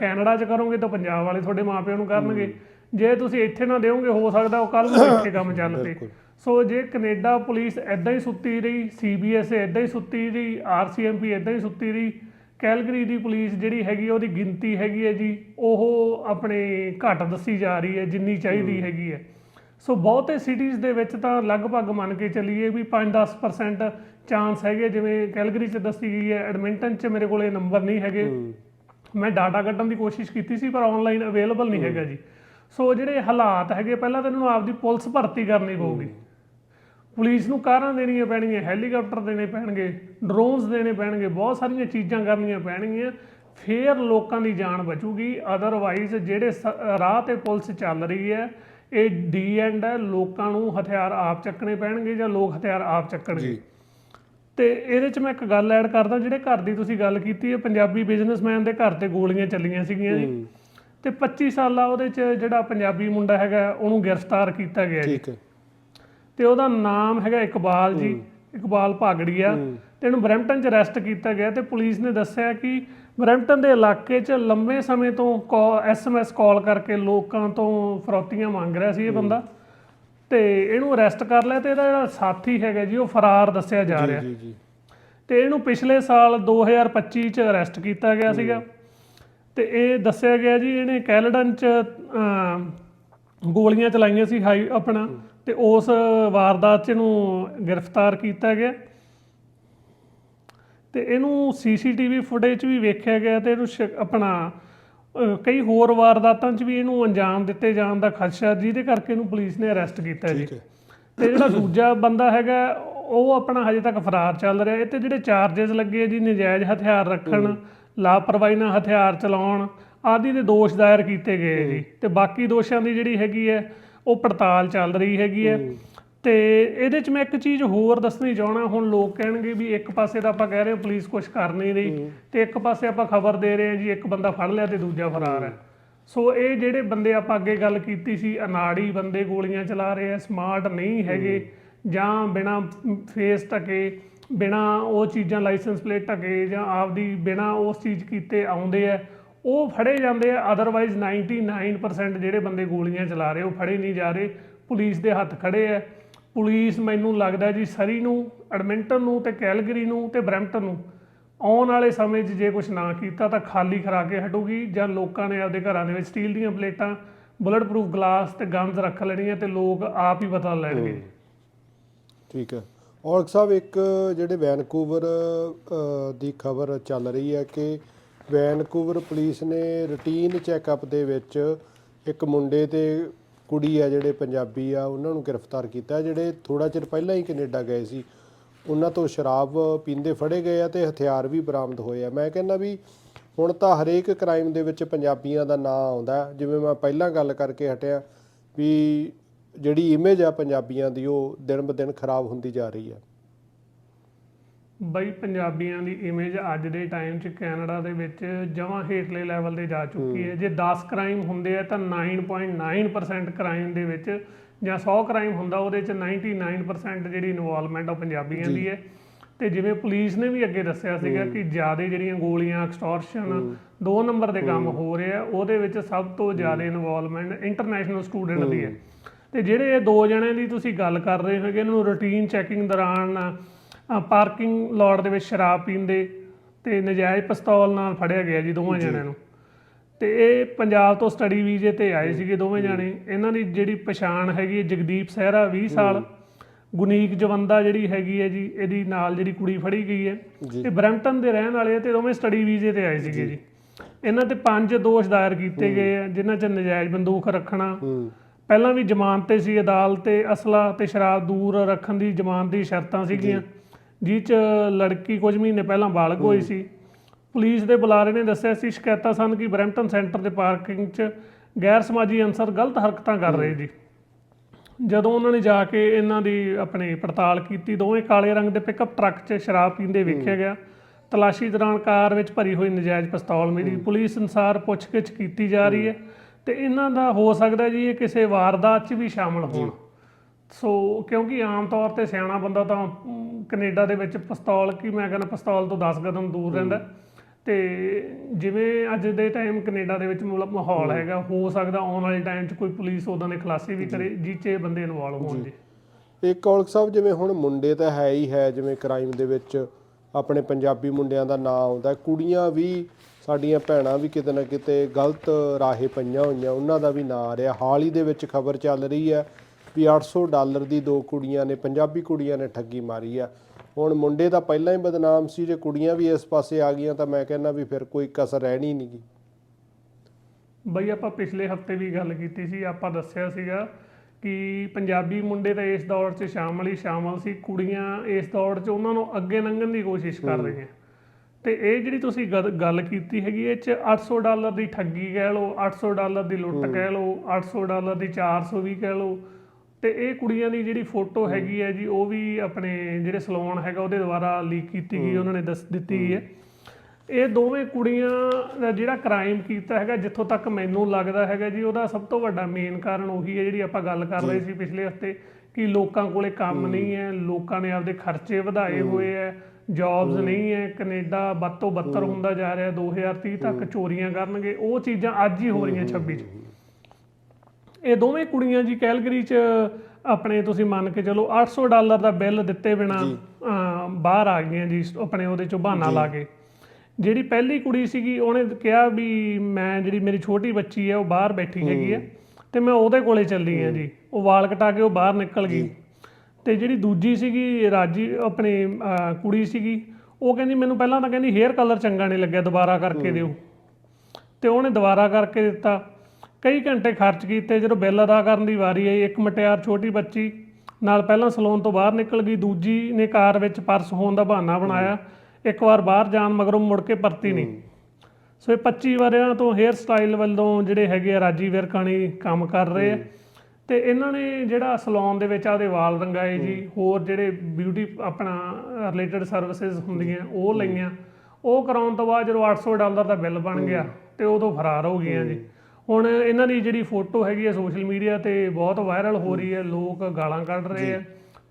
ਕੈਨੇਡਾ 'ਚ ਕਰੋਗੇ ਤਾਂ ਪੰਜਾਬ ਵਾਲੇ ਤੁਹਾਡੇ ਮਾਪਿਆਂ ਨੂੰ ਕਰਨਗੇ। ਜੇ ਤੁਸੀਂ ਇੱਥੇ ਨਾ ਦਿਓਗੇ ਹੋ ਸਕਦਾ ਉਹ ਕੱਲ ਨੂੰ ਇੱਥੇ ਕੰਮ ਚੱਲ ਪਏ। ਸੋ ਜੇ ਕੈਨੇਡਾ ਪੁਲਿਸ ਐਦਾਂ ਹੀ ਸੁੱਤੀ ਰਹੀ ਸੀਬੀਐਸ ਐਦਾਂ ਹੀ ਸੁੱਤੀ ਰਹੀ ਆਰਸੀਐਮਪੀ ਐਦਾਂ ਹੀ ਸੁੱਤੀ ਰਹੀ ਕੈਲਗਰੀ ਦੀ ਪੁਲਿਸ ਜਿਹੜੀ ਹੈਗੀ ਉਹਦੀ ਗਿਣਤੀ ਹੈਗੀ ਹੈ ਜੀ ਉਹ ਆਪਣੇ ਘੱਟ ਦੱਸੀ ਜਾ ਰਹੀ ਹੈ ਜਿੰਨੀ ਚਾਹੀਦੀ ਹੈਗੀ ਹੈ। ਸੋ ਬਹੁਤੇ ਸਿਟੀਜ਼ ਦੇ ਵਿੱਚ ਤਾਂ ਲਗਭਗ ਮੰਨ ਕੇ ਚੱਲੀਏ ਵੀ 5-10% ਚਾਂਸ ਹੈਗੇ ਜਿਵੇਂ ਕੈਲਗਰੀ 'ਚ ਦੱਸੀ ਗਈ ਹੈ ਐਡਮਿੰਟਨ 'ਚ ਮੇਰੇ ਕੋਲ ਨੰਬਰ ਨਹੀਂ ਹੈਗੇ। ਮੈਂ ਡਾਟਾ ਕੱਢਣ ਦੀ ਕੋਸ਼ਿਸ਼ ਕੀਤੀ ਸੀ ਪਰ ਆਨਲਾਈਨ ਅਵੇਲੇਬਲ ਨਹੀਂ ਹੈਗਾ ਜੀ। ਸੋ ਜਿਹੜੇ ਹਾਲਾਤ ਹੈਗੇ ਪਹਿਲਾਂ ਤਾਂ ਇਹਨਾਂ ਨੂੰ ਆਪਦੀ ਪੁਲਿਸ ਭਰਤੀ ਕਰਨੀ ਪਊਗੀ। ਪੁਲਿਸ ਨੂੰ ਕਾਰਾਂ ਦੇਣੀਆਂ ਪੈਣਗੀਆਂ ਹੈਲੀਕਾਪਟਰ ਦੇਣੇ ਪੈਣਗੇ ਡਰੋਨਸ ਦੇਣੇ ਪੈਣਗੇ ਬਹੁਤ ਸਾਰੀਆਂ ਚੀਜ਼ਾਂ ਕਰਨੀਆਂ ਪੈਣਗੀਆਂ। ਫੇਰ ਲੋਕਾਂ ਦੀ ਜਾਨ ਬਚੂਗੀ। ਅਦਰਵਾਈਜ਼ ਜਿਹੜੇ ਰਾਹ ਤੇ ਪੁਲਿਸ ਚੱਲ ਰਹੀ ਹੈ ਇਹ ਡੀ ਐਂਡ ਹੈ ਲੋਕਾਂ ਨੂੰ ਹਥਿਆਰ ਆਪ ਚੱਕਣੇ ਪੈਣਗੇ ਜਾਂ ਲੋਕ ਹਥਿਆਰ ਆਪ ਚੱਕਣਗੇ? ਤੇ ਇਹਦੇ ਚ ਮੈਂ ਇੱਕ ਗੱਲ ਐਡ ਕਰਦਾ ਜਿਹੜੇ ਘਰ ਦੀ ਤੁਸੀਂ ਗੱਲ ਕੀਤੀ ਹੈ ਪੰਜਾਬੀ ਬਿਜ਼ਨਸਮੈਨ ਦੇ ਘਰ ਤੇ ਗੋਲੀਆਂ ਚੱਲੀਆਂ ਸੀਗੀਆਂ ਜੀ। ਤੇ 25 ਸਾਲਾ ਉਹਦੇ ਚ ਜਿਹੜਾ ਪੰਜਾਬੀ ਮੁੰਡਾ ਹੈਗਾ ਉਹਨੂੰ ਗ੍ਰਿਫਤਾਰ ਕੀਤਾ ਗਿਆ ਜੀ। ਠੀਕ ਹੈ। ਤੇ ਉਹਦਾ ਨਾਮ ਹੈਗਾ ਇਕਬਾਲ ਜੀ ਇਕਬਾਲ ਭਾਗੜੀਆ। ਤੇ ਇਹਨੂੰ ਬਰੈਂਪਟਨ ਚ ਅਰੈਸਟ ਕੀਤਾ ਗਿਆ ਤੇ ਪੁਲਿਸ ਨੇ ਦੱਸਿਆ ਕਿ ਬਰੈਂਪਟਨ ਦੇ ਇਲਾਕੇ 'ਚ ਲੰਬੇ ਸਮੇਂ ਤੋਂ ਐਸਐਮਐਸ ਕਾਲ ਕਰਕੇ ਲੋਕਾਂ ਤੋਂ ਫਰੌਤੀਆਂ ਮੰਗ ਰਿਹਾ ਸੀ ਇਹ ਬੰਦਾ। ਤੇ ਇਹਨੂੰ ਅਰੈਸਟ ਕਰ ਲਿਆ ਤੇ ਇਹਦਾ ਜਿਹੜਾ ਸਾਥੀ ਹੈਗਾ ਜੀ ਉਹ ਫਰਾਰ ਦੱਸਿਆ ਜਾ ਰਿਹਾ। ਜੀ ਜੀ। ਤੇ ਇਹਨੂੰ ਪਿਛਲੇ ਸਾਲ 2025 ਚ ਅਰੈਸਟ ਕੀਤਾ ਗਿਆ ਸੀਗਾ। ਤੇ ਇਹ ਦੱਸਿਆ ਗਿਆ ਜੀ ਇਹਨੇ ਕੈਲਡਨ ਚ ਗੋਲੀਆਂ ਚਲਾਈਆਂ ਸੀ ਹਾਈ ਆਪਣਾ। ਤੇ ਉਸ ਵਾਰਦਾਤ ਚ ਇਹਨੂੰ ਗ੍ਰਿਫਤਾਰ ਕੀਤਾ ਗਿਆ। ਤੇ ਇਹਨੂੰ ਸੀਸੀਟੀਵੀ ਫੁਟੇਜ ਵੀ ਵੇਖਿਆ ਗਿਆ ਤੇ ਇਹਨੂੰ ਆਪਣਾ ਕਈ ਹੋਰ ਵਾਰਦਾਤਾਂ 'ਚ ਵੀ ਇਹਨੂੰ ਅੰਜਾਮ ਦਿੱਤੇ ਜਾਣ ਦਾ ਖਦਸ਼ਾ ਜਿਹਦੇ ਕਰਕੇ ਇਹਨੂੰ ਪੁਲਿਸ ਨੇ ਅਰੈਸਟ ਕੀਤਾ ਜੀ। ਠੀਕ ਹੈ। ਤੇ ਜਿਹੜਾ ਦੂਜਾ ਬੰਦਾ ਹੈਗਾ ਉਹ ਆਪਣਾ ਹਜੇ ਤੱਕ ਫਰਾਰ ਚੱਲ ਰਿਹਾ। ਇਹ ਤੇ ਜਿਹੜੇ ਚਾਰजेस ਲੱਗੇ ਆ ਜੀ ਨਜਾਇਜ਼ ਹਥਿਆਰ ਰੱਖਣ ਲਾਪਰਵਾਹੀ ਨਾਲ ਹਥਿਆਰ ਚਲਾਉਣ ਆਦਿ ਦੇ ਦੋਸ਼ ਦਾਇਰ ਕੀਤੇ ਗਏ ਜੀ। ਤੇ ਬਾਕੀ ਦੋਸ਼ਾਂ ਦੀ ਜਿਹੜੀ ਹੈਗੀ ਹੈ ਉਹ ਪੜਤਾਲ ਚੱਲ ਰਹੀ ਹੈਗੀ ਹੈ। ਤੇ ਇਹਦੇ ਚ ਮੈਂ ਇੱਕ ਚੀਜ਼ ਹੋਰ ਦੱਸਣੀ ਚਾਹਣਾ ਹੁਣ ਲੋਕ ਕਹਿਣਗੇ ਵੀ ਇੱਕ ਪਾਸੇ ਤਾਂ ਆਪਾਂ ਕਹਿ ਰਹੇ ਹਾਂ ਪੁਲਿਸ ਕੁਝ ਕਰ ਨਹੀਂ ਰਹੀ ਤੇ ਇੱਕ ਪਾਸੇ ਆਪਾਂ ਖਬਰ ਦੇ ਰਹੇ ਹਾਂ ਜੀ ਇੱਕ ਬੰਦਾ ਫੜ ਲਿਆ ਤੇ ਦੂਜਾ ਫਰਾਰ ਹੈ। ਸੋ ਇਹ ਜਿਹੜੇ ਬੰਦੇ ਆਪਾਂ ਅੱਗੇ ਗੱਲ ਕੀਤੀ ਸੀ ਅਨਾੜੀ ਬੰਦੇ ਗੋਲੀਆਂ ਚਲਾ ਰਹੇ ਆ ਸਮਾਰਟ ਨਹੀਂ ਹੈਗੇ ਜਾਂ ਬਿਨਾ ਫੇਸ ਢਕੇ ਬਿਨਾ ਉਹ ਚੀਜ਼ਾਂ ਲਾਇਸੈਂਸ ਪਲੇਟ ਢਕੇ ਜਾਂ ਆਪਦੀ ਬਿਨਾ ਉਸ ਚੀਜ਼ ਕੀਤੇ ਆਉਂਦੇ ਆ ਉਹ ਫੜੇ ਜਾਂਦੇ ਆ ਅਦਰਵਾਈਜ਼ 99% ਜਿਹੜੇ ਬੰਦੇ ਗੋਲੀਆਂ ਚਲਾ ਰਹੇ ਉਹ ਫੜੇ ਨਹੀਂ ਜਾ ਰਹੇ ਪੁਲਿਸ ਦੇ ਹੱਥ ਖੜੇ ਆ। ਪੁਲਿਸ ਮੈਨੂੰ ਲੱਗਦਾ ਜੀ ਸਰੀ ਨੂੰ, ਐਡਮਿੰਟਨ ਨੂੰ ਤੇ ਕੈਲਗਰੀ ਨੂੰ ਤੇ ਬਰੈਂਪਟਨ ਨੂੰ ਆਉਣ ਵਾਲੇ ਸਮੇਂ 'ਚ ਜੇ ਕੁਝ ਨਾ ਕੀਤਾ ਤਾਂ ਖਾਲੀ ਖਰਾ ਕੇ ਹਟੂਗੀ ਜਾਂ ਲੋਕਾਂ ਨੇ ਆਪਦੇ ਘਰਾਂ ਦੇ ਵਿੱਚ ਸਟੀਲ ਦੀਆਂ ਪਲੇਟਾਂ ਬੁਲਟ ਪ੍ਰੂਫ ਗਲਾਸ ਤੇ ਗਨਸ ਰੱਖ ਲੈਣੀਆਂ ਤੇ ਲੋਕ ਆਪ ਹੀ ਪਤਾ ਲੈਣਗੇ। ਠੀਕ ਹੈ। ਔਲਖ ਸਾਹਿਬ, ਇੱਕ ਜਿਹੜੇ ਵੈਨਕੂਵਰ ਦੀ ਖਬਰ ਚੱਲ ਰਹੀ ਹੈ ਕਿ ਵੈਨਕੂਵਰ ਪੁਲਿਸ ਨੇ ਰੂਟੀਨ ਚੈੱਕਅਪ ਦੇ ਵਿੱਚ ਇੱਕ ਮੁੰਡੇ ਤੇ ਕੁੜੀ ਆ ਜਿਹੜੇ ਪੰਜਾਬੀ ਆ, ਉਹਨਾਂ ਨੂੰ ਗ੍ਰਿਫਤਾਰ ਕੀਤਾ। ਜਿਹੜੇ ਥੋੜਾ ਚਿਰ ਪਹਿਲਾਂ ਹੀ ਕੈਨੇਡਾ ਗਏ ਸੀ, ਉਹਨਾਂ ਤੋਂ ਸ਼ਰਾਬ ਪੀਂਦੇ ਫੜੇ ਗਏ ਆ ਤੇ ਹਥਿਆਰ ਵੀ ਬਰਾਮਦ ਹੋਏ ਆ। ਮੈਂ ਕਹਿੰਦਾ ਵੀ ਹੁਣ ਤਾਂ ਹਰੇਕ ਕ੍ਰਾਈਮ ਦੇ ਵਿੱਚ ਪੰਜਾਬੀਆਂ ਦਾ ਨਾਂ ਆਉਂਦਾ। ਜਿਵੇਂ ਮੈਂ ਪਹਿਲਾਂ ਗੱਲ ਕਰਕੇ ਹਟਿਆ ਵੀ ਜਿਹੜੀ ਇਮੇਜ ਆ ਪੰਜਾਬੀਆਂ ਦੀ, ਉਹ ਦਿਨ ਬ ਦਿਨ ਖਰਾਬ ਹੁੰਦੀ ਜਾ ਰਹੀ ਹੈ ਬਈ ਪੰਜਾਬੀਆਂ ਦੀ ਇਮੇਜ ਅੱਜ ਦੇ ਟਾਈਮ 'ਚ ਕੈਨੇਡਾ ਦੇ ਵਿੱਚ ਜਮਾਂ ਹੇਠਲੇ ਲੈਵਲ ਤੇ ਜਾ ਚੁੱਕੀ ਹੈ। ਜੇ 10 ਕ੍ਰਾਈਮ ਹੁੰਦੇ ਆ ਤਾਂ 9.9% ਕ੍ਰਾਈਮ ਦੇ ਵਿੱਚ ਜਾਂ 100 ਕ੍ਰਾਈਮ ਹੁੰਦਾ ਉਹਦੇ 'ਚ 99% ਜਿਹੜੀ ਇਨਵੋਲਵਮੈਂਟ ਉਹ ਪੰਜਾਬੀਆਂ ਦੀ ਹੈ। ਤੇ ਜਿਵੇਂ ਪੁਲਿਸ ਨੇ ਵੀ ਅੱਗੇ ਦੱਸਿਆ ਸੀਗਾ ਕਿ ਜ਼ਿਆਦਾ ਜਿਹੜੀਆਂ ਗੋਲੀਆਂ ਐਕਸਟੋਰਸ਼ਨ ਦੋ ਨੰਬਰ ਦੇ ਕੰਮ ਹੋ। ਰਹੇ ਆ ਉਹਦੇ ਵਿੱਚ ਸਭ ਤੋਂ ਜ਼ਿਆਦਾ ਇਨਵੋਲਵਮੈਂਟ ਇੰਟਰਨੈਸ਼ਨਲ ਸਟੂਡੈਂਟ ਦੀ ਹੈ। ਤੇ ਜਿਹੜੇ ਇਹ ਦੋ ਜਣਿਆਂ ਦੀ ਤੁਸੀਂ ਗੱਲ ਕਰ ਰਹੇ ਹੋਗੇ ਇਹਨਾਂ ਨੂੰ ਰੂਟੀਨ ਚੈਕਿੰਗ ਦੌਰਾਨ ਪਾਰਕਿੰਗ ਲੋਟ ਦੇ ਵਿੱਚ ਸ਼ਰਾਬ ਪੀਂਦੇ ਤੇ ਨਜਾਇਜ਼ ਪਿਸਤੌਲ ਨਾਲ ਫੜਿਆ ਗਿਆ ਜੀ ਦੋਵਾਂ ਜਣਿਆਂ ਨੂੰ। ਤੇ ਇਹ ਪੰਜਾਬ ਤੋਂ ਸਟੱਡੀ ਵੀਜ਼ੇ ਤੇ ਆਏ ਸੀਗੇ ਦੋਵੇਂ ਜਾਣੇ। ਇਹਨਾਂ ਦੀ ਜਿਹੜੀ ਪਛਾਣ ਹੈਗੀ ਹੈ ਜਗਦੀਪ ਸਹਿਰਾ 20 ਸਾਲ। ਗੁਨੀਕ ਜਵੰਦਾ ਜਿਹੜੀ ਹੈਗੀ ਹੈ ਜੀ ਇਹਦੀ ਨਾਲ ਜਿਹੜੀ ਕੁੜੀ ਫੜੀ ਗਈ ਹੈ। ਇਹ ਬਰੈਂਪਟਨ ਦੇ ਰਹਿਣ ਵਾਲੇ ਤੇ ਦੋਵੇਂ ਸਟੱਡੀ ਵੀਜ਼ੇ ਤੇ ਆਏ ਸੀਗੇ ਜੀ। ਇਹਨਾਂ ਤੇ ਪੰਜ ਦੋਸ਼ ਦਾਇਰ ਕੀਤੇ ਗਏ ਆ ਜਿਨ੍ਹਾਂ 'ਚ ਨਜਾਇਜ਼ ਬੰਦੂਕ ਰੱਖਣਾ। ਪਹਿਲਾਂ ਵੀ ਜ਼ਮਾਨਤ ਤੇ ਸੀ ਅਦਾਲਤ ਤੇ ਅਸਲਾ ਤੇ ਸ਼ਰਾਬ ਦੂਰ ਰੱਖਣ ਦੀ ਜ਼ਮਾਨਤ ਦੀ ਸ਼ਰਤਾਂ ਸੀਗੀਆਂ। ਜਿਹ 'ਚ ਲੜਕੀ ਕੁਝ ਮਹੀਨੇ ਪਹਿਲਾਂ ਬਾਲਗ ਹੋਈ ਸੀ। ਪੁਲਿਸ ਦੇ ਬੁਲਾਰੇ ਨੇ ਦੱਸਿਆ ਸੀ ਸ਼ਿਕਾਇਤਾਂ ਸਨ ਕਿ ਬਰੈਂਪਟਨ ਸੈਂਟਰ ਦੇ ਪਾਰਕਿੰਗ 'ਚ ਗੈਰ ਸਮਾਜੀ ਅਨਸਰ ਗਲਤ ਹਰਕਤਾਂ ਕਰ ਰਹੇ ਜੀ। ਜਦੋਂ ਉਹਨਾਂ ਨੇ ਜਾ ਕੇ ਇਹਨਾਂ ਦੀ ਆਪਣੀ ਪੜਤਾਲ ਕੀਤੀ ਦੋਵੇਂ ਕਾਲੇ ਰੰਗ ਦੇ ਪਿਕਅਪ ਟਰੱਕ 'ਚ ਸ਼ਰਾਬ ਪੀਂਦੇ ਵੇਖਿਆ ਗਿਆ। ਤਲਾਸ਼ੀ ਦੌਰਾਨ ਕਾਰ ਵਿੱਚ ਭਰੀ ਹੋਈ ਨਜਾਇਜ਼ ਪਿਸਤੌਲ ਮਿਲੀ। ਪੁਲਿਸ ਅਨਸਾਰ ਪੁੱਛਗਿੱਛ ਕੀਤੀ ਜਾ ਰਹੀ ਹੈ। ਤੇ ਇਹਨਾਂ ਦਾ ਹੋ ਸਕਦਾ ਜੀ ਇਹ ਕਿਸੇ ਵਾਰਦਾਤ 'ਚ ਵੀ ਸ਼ਾਮਲ ਹੋਣ। ਸੋ ਕਿਉਂਕਿ ਆਮ ਤੌਰ ਤੇ ਸਿਆਣਾ ਬੰਦਾ ਤਾਂ ਅਮ, ਕੈਨੇਡਾ ਦੇ ਵਿੱਚ ਪਿਸਤੌਲ ਕੀ ਮੈਂ ਕਹਿੰਦਾ ਪਿਸਤੌਲ ਤੋਂ 10 ਕਦਮ ਦੂਰ ਰਹਿੰਦਾ। ਤੇ ਜਿਵੇਂ ਅੱਜ ਦੇ ਟਾਈਮ ਕੈਨੇਡਾ ਦੇ ਵਿੱਚ ਮਤਲਬ ਮਾਹੌਲ ਹੈਗਾ ਹੋ ਸਕਦਾ ਆਉਣ ਵਾਲੇ ਟਾਈਮ 'ਚ ਕੋਈ ਪੁਲਿਸ ਉਹਦਾਂ ਦੇ ਖਲਾਸੀ ਵੀ ਕਰੇ ਜਿਹ 'ਚ ਇਹ ਬੰਦੇ ਇਨਵੋਲਵ ਹੋਣ ਜੀ ਇੱਕ ਔਲਖ ਸਾਹਿਬ ਜਿਵੇਂ ਹੁਣ ਮੁੰਡੇ ਤਾਂ ਹੈ ਹੀ ਹੈ ਜਿਵੇਂ ਕ੍ਰਾਈਮ ਦੇ ਵਿੱਚ ਆਪਣੇ ਪੰਜਾਬੀ ਮੁੰਡਿਆਂ ਦਾ ਨਾਂ ਆਉਂਦਾ ਕੁੜੀਆਂ ਵੀ ਸਾਡੀਆਂ ਭੈਣਾਂ ਵੀ ਕਿਤੇ ਨਾ ਕਿਤੇ ਗਲਤ ਰਾਹੇ ਪਈਆਂ ਹੋਈਆਂ ਉਹਨਾਂ ਦਾ ਵੀ ਨਾਂ ਆ ਰਿਹਾ। ਹਾਲ ਹੀ ਦੇ ਵਿੱਚ ਖਬਰ ਚੱਲ ਰਹੀ ਹੈ ਵੀ 800 ਡਾਲਰ ਦੀ ਦੋ ਕੁੜੀਆਂ ਨੇ ਪੰਜਾਬੀ ਕੁੜੀਆਂ ਨੇ ਠੱਗੀ ਮਾਰੀ ਆ। ਹੁਣ ਮੁੰਡੇ ਤਾਂ ਪਹਿਲਾਂ ਹੀ ਬਦਨਾਮ ਸੀ ਜੇ ਕੁੜੀਆਂ ਵੀ ਇਸ ਪਾਸੇ ਆ ਗਈਆਂ ਤਾਂ ਮੈਂ ਕਹਿੰਦਾ ਵੀ ਫਿਰ ਕੋਈ ਕਸਰ ਰਹਿਣੀ ਨਹੀਂ ਗੀ ਬਈ ਆਪਾਂ ਪਿਛਲੇ ਹਫ਼ਤੇ ਵੀ ਗੱਲ ਕੀਤੀ ਸੀ ਆਪਾਂ ਦੱਸਿਆ ਸੀਗਾ ਕਿ ਪੰਜਾਬੀ ਮੁੰਡੇ ਤਾਂ ਇਸ ਦੌੜ 'ਚ ਸ਼ਾਮਲ ਹੀ ਸ਼ਾਮਲ ਸੀ ਕੁੜੀਆਂ ਇਸ ਦੌੜ 'ਚ ਉਹਨਾਂ ਨੂੰ ਅੱਗੇ ਲੰਘਣ ਦੀ ਕੋਸ਼ਿਸ਼ ਕਰ ਰਹੀਆਂ। ਤੇ ਇਹ ਜਿਹੜੀ ਤੁਸੀਂ ਗੱਲ- ਗੱਲ ਕੀਤੀ ਹੈਗੀ ਇਹ ਚ 800 ਡਾਲਰ ਦੀ ਠੱਗੀ ਕਹਿ ਲਓ 800 ਡਾਲਰ ਦੀ ਲੁੱਟ ਕਹਿ ਲਓ 800 ਡਾਲਰ ਦੀ 400 ਵੀ ਕਹਿ ਲਓ ਤੇ ਇਹ ਕੁੜੀਆਂ ਦੀ ਜਿਹੜੀ ਫੋਟੋ ਹੈਗੀ ਹੈ ਜੀ ਉਹ ਵੀ ਆਪਣੇ ਜਿਹੜੇ ਸਲੋਨ ਹੈਗਾ ਉਹਦੇ ਦੁਆਰਾ ਲੀਕ ਕੀਤੀ ਗਈ ਉਹਨਾਂ ਨੇ ਦੱਸ ਦਿੱਤੀ ਗਈ ਹੈ। ਇਹ ਦੋਵੇਂ ਕੁੜੀਆਂ ਦਾ ਜਿਹੜਾ ਕ੍ਰਾਈਮ ਕੀਤਾ ਹੈਗਾ ਜਿੱਥੋਂ ਤੱਕ ਮੈਨੂੰ ਲੱਗਦਾ ਹੈਗਾ ਜੀ ਉਹਦਾ ਸਭ ਤੋਂ ਵੱਡਾ ਮੇਨ ਕਾਰਨ ਉਹੀ ਹੈ ਜਿਹੜੀ ਆਪਾਂ ਗੱਲ ਕਰ ਰਹੇ ਸੀ ਪਿਛਲੇ ਹਫ਼ਤੇ ਕਿ ਲੋਕਾਂ ਕੋਲੇ ਕੰਮ ਨਹੀਂ ਹੈ ਲੋਕਾਂ ਨੇ ਆਪਦੇ ਖਰਚੇ ਵਧਾਏ ਹੋਏ ਹੈ ਜੌਬਸ ਨਹੀਂ ਹੈ ਕੈਨੇਡਾ ਵੱਧ ਤੋਂ ਬੱਤਰ ਹੁੰਦਾ ਜਾ ਰਿਹਾ 2030 ਤੱਕ ਚੋਰੀਆਂ ਕਰਨਗੇ ਉਹ ਚੀਜ਼ਾਂ ਅੱਜ ਹੀ ਹੋ ਰਹੀਆਂ 26 ਚ। ਇਹ ਦੋਵੇਂ ਕੁੜੀਆਂ ਜੀ ਕੈਲਗਰੀ ਚ ਆਪਣੇ ਤੁਸੀਂ ਮੰਨ ਕੇ ਚਲੋ 800 ਡਾਲਰ ਦਾ ਬਿੱਲ ਦਿੱਤੇ ਬਿਨਾ ਬਾਹਰ ਆ ਗਈਆਂ ਜੀ ਆਪਣੇ ਉਹਦੇ ਚੋਂ ਬਹਾਨਾ ਲਾ ਕੇ। ਜਿਹੜੀ ਪਹਿਲੀ ਕੁੜੀ ਸੀਗੀ ਉਹਨੇ ਕਿਹਾ ਵੀ ਮੈਂ ਜਿਹੜੀ ਮੇਰੀ ਛੋਟੀ ਬੱਚੀ ਹੈ ਉਹ ਬਾਹਰ ਬੈਠੀ ਹੈਗੀ ਹੈ ਤੇ ਮੈਂ ਉਹਦੇ ਕੋਲੇ ਚੱਲੀ ਆ ਜੀ। ਉਹ ਵਾਲ ਕਟਾ ਕੇ ਉਹ ਬਾਹਰ ਨਿਕਲ ਗਈ। ਤੇ ਜਿਹੜੀ ਦੂਜੀ ਸੀਗੀ ਰਾਜੀ ਆਪਣੇ ਕੁੜੀ ਸੀਗੀ ਉਹ ਕਹਿੰਦੀ ਮੈਨੂੰ ਪਹਿਲਾਂ ਤਾਂ ਕਹਿੰਦੀ ਹੇਅਰ ਕਲਰ ਚੰਗਾ ਨਹੀਂ ਲੱਗਿਆ ਦੁਬਾਰਾ ਕਰਕੇ ਦਿਓ। ਤੇ ਉਹਨੇ ਦੁਬਾਰਾ ਕਰਕੇ ਦਿੱਤਾ। ਕਈ ਘੰਟੇ ਖਰਚ ਕੀਤੇ ਜਦੋਂ ਬਿੱਲ ਅਦਾ ਕਰਨ ਦੀ ਵਾਰੀ ਆਈ ਇੱਕ ਮਟਿਆਰ ਛੋਟੀ ਬੱਚੀ ਨਾਲ ਪਹਿਲਾਂ ਸਲੂਨ ਤੋਂ ਬਾਹਰ ਨਿਕਲ ਗਈ ਦੂਜੀ ਨੇ ਕਾਰ ਵਿੱਚ ਪਰਸ ਹੋਣ ਦਾ ਬਹਾਨਾ ਬਣਾਇਆ ਇੱਕ ਵਾਰ ਬਾਹਰ ਜਾਣ ਮਗਰੋਂ ਮੁੜ ਕੇ ਪਰਤੀ ਨਹੀਂ। ਸੋ ਇਹ 25 ਵਰਿਆਂ ਤੋਂ ਹੇਅਰ ਸਟਾਈਲ ਵੱਲੋਂ ਜਿਹੜੇ ਹੈਗੇ ਆ ਰਾਜੀ ਵਿਰਕਾਣੀ ਕੰਮ ਕਰ ਰਹੇ ਆ। ਤੇ ਇਹਨਾਂ ਨੇ ਜਿਹੜਾ ਸਲੂਨ ਦੇ ਵਿੱਚ ਆਪਦੇ ਵਾਲ ਰੰਗਾਏ ਜੀ ਹੋਰ ਜਿਹੜੇ ਬਿਊਟੀ ਆਪਣਾ ਰਿਲੇਟਡ ਸਰਵਿਸਿਜ਼ ਹੁੰਦੀਆਂ ਉਹ ਲਈਆਂ। ਉਹ ਕਰਾਉਣ ਤੋਂ ਬਾਅਦ ਜਦੋਂ 800 ਡਾਲਰ ਦਾ ਬਿੱਲ ਬਣ ਗਿਆ ਤੇ ਉਦੋਂ ਫਰਾਰ ਹੋ ਗਈਆਂ ਜੀ। ਹੁਣ ਇਹਨਾਂ ਦੀ ਜਿਹੜੀ ਫੋਟੋ ਹੈਗੀ ਹੈ ਸੋਸ਼ਲ ਮੀਡੀਆ ਤੇ ਬਹੁਤ ਵਾਇਰਲ ਹੋ ਰਹੀ ਹੈ ਲੋਕ ਗਾਲਾਂ ਕੱਢ ਰਹੇ ਆ।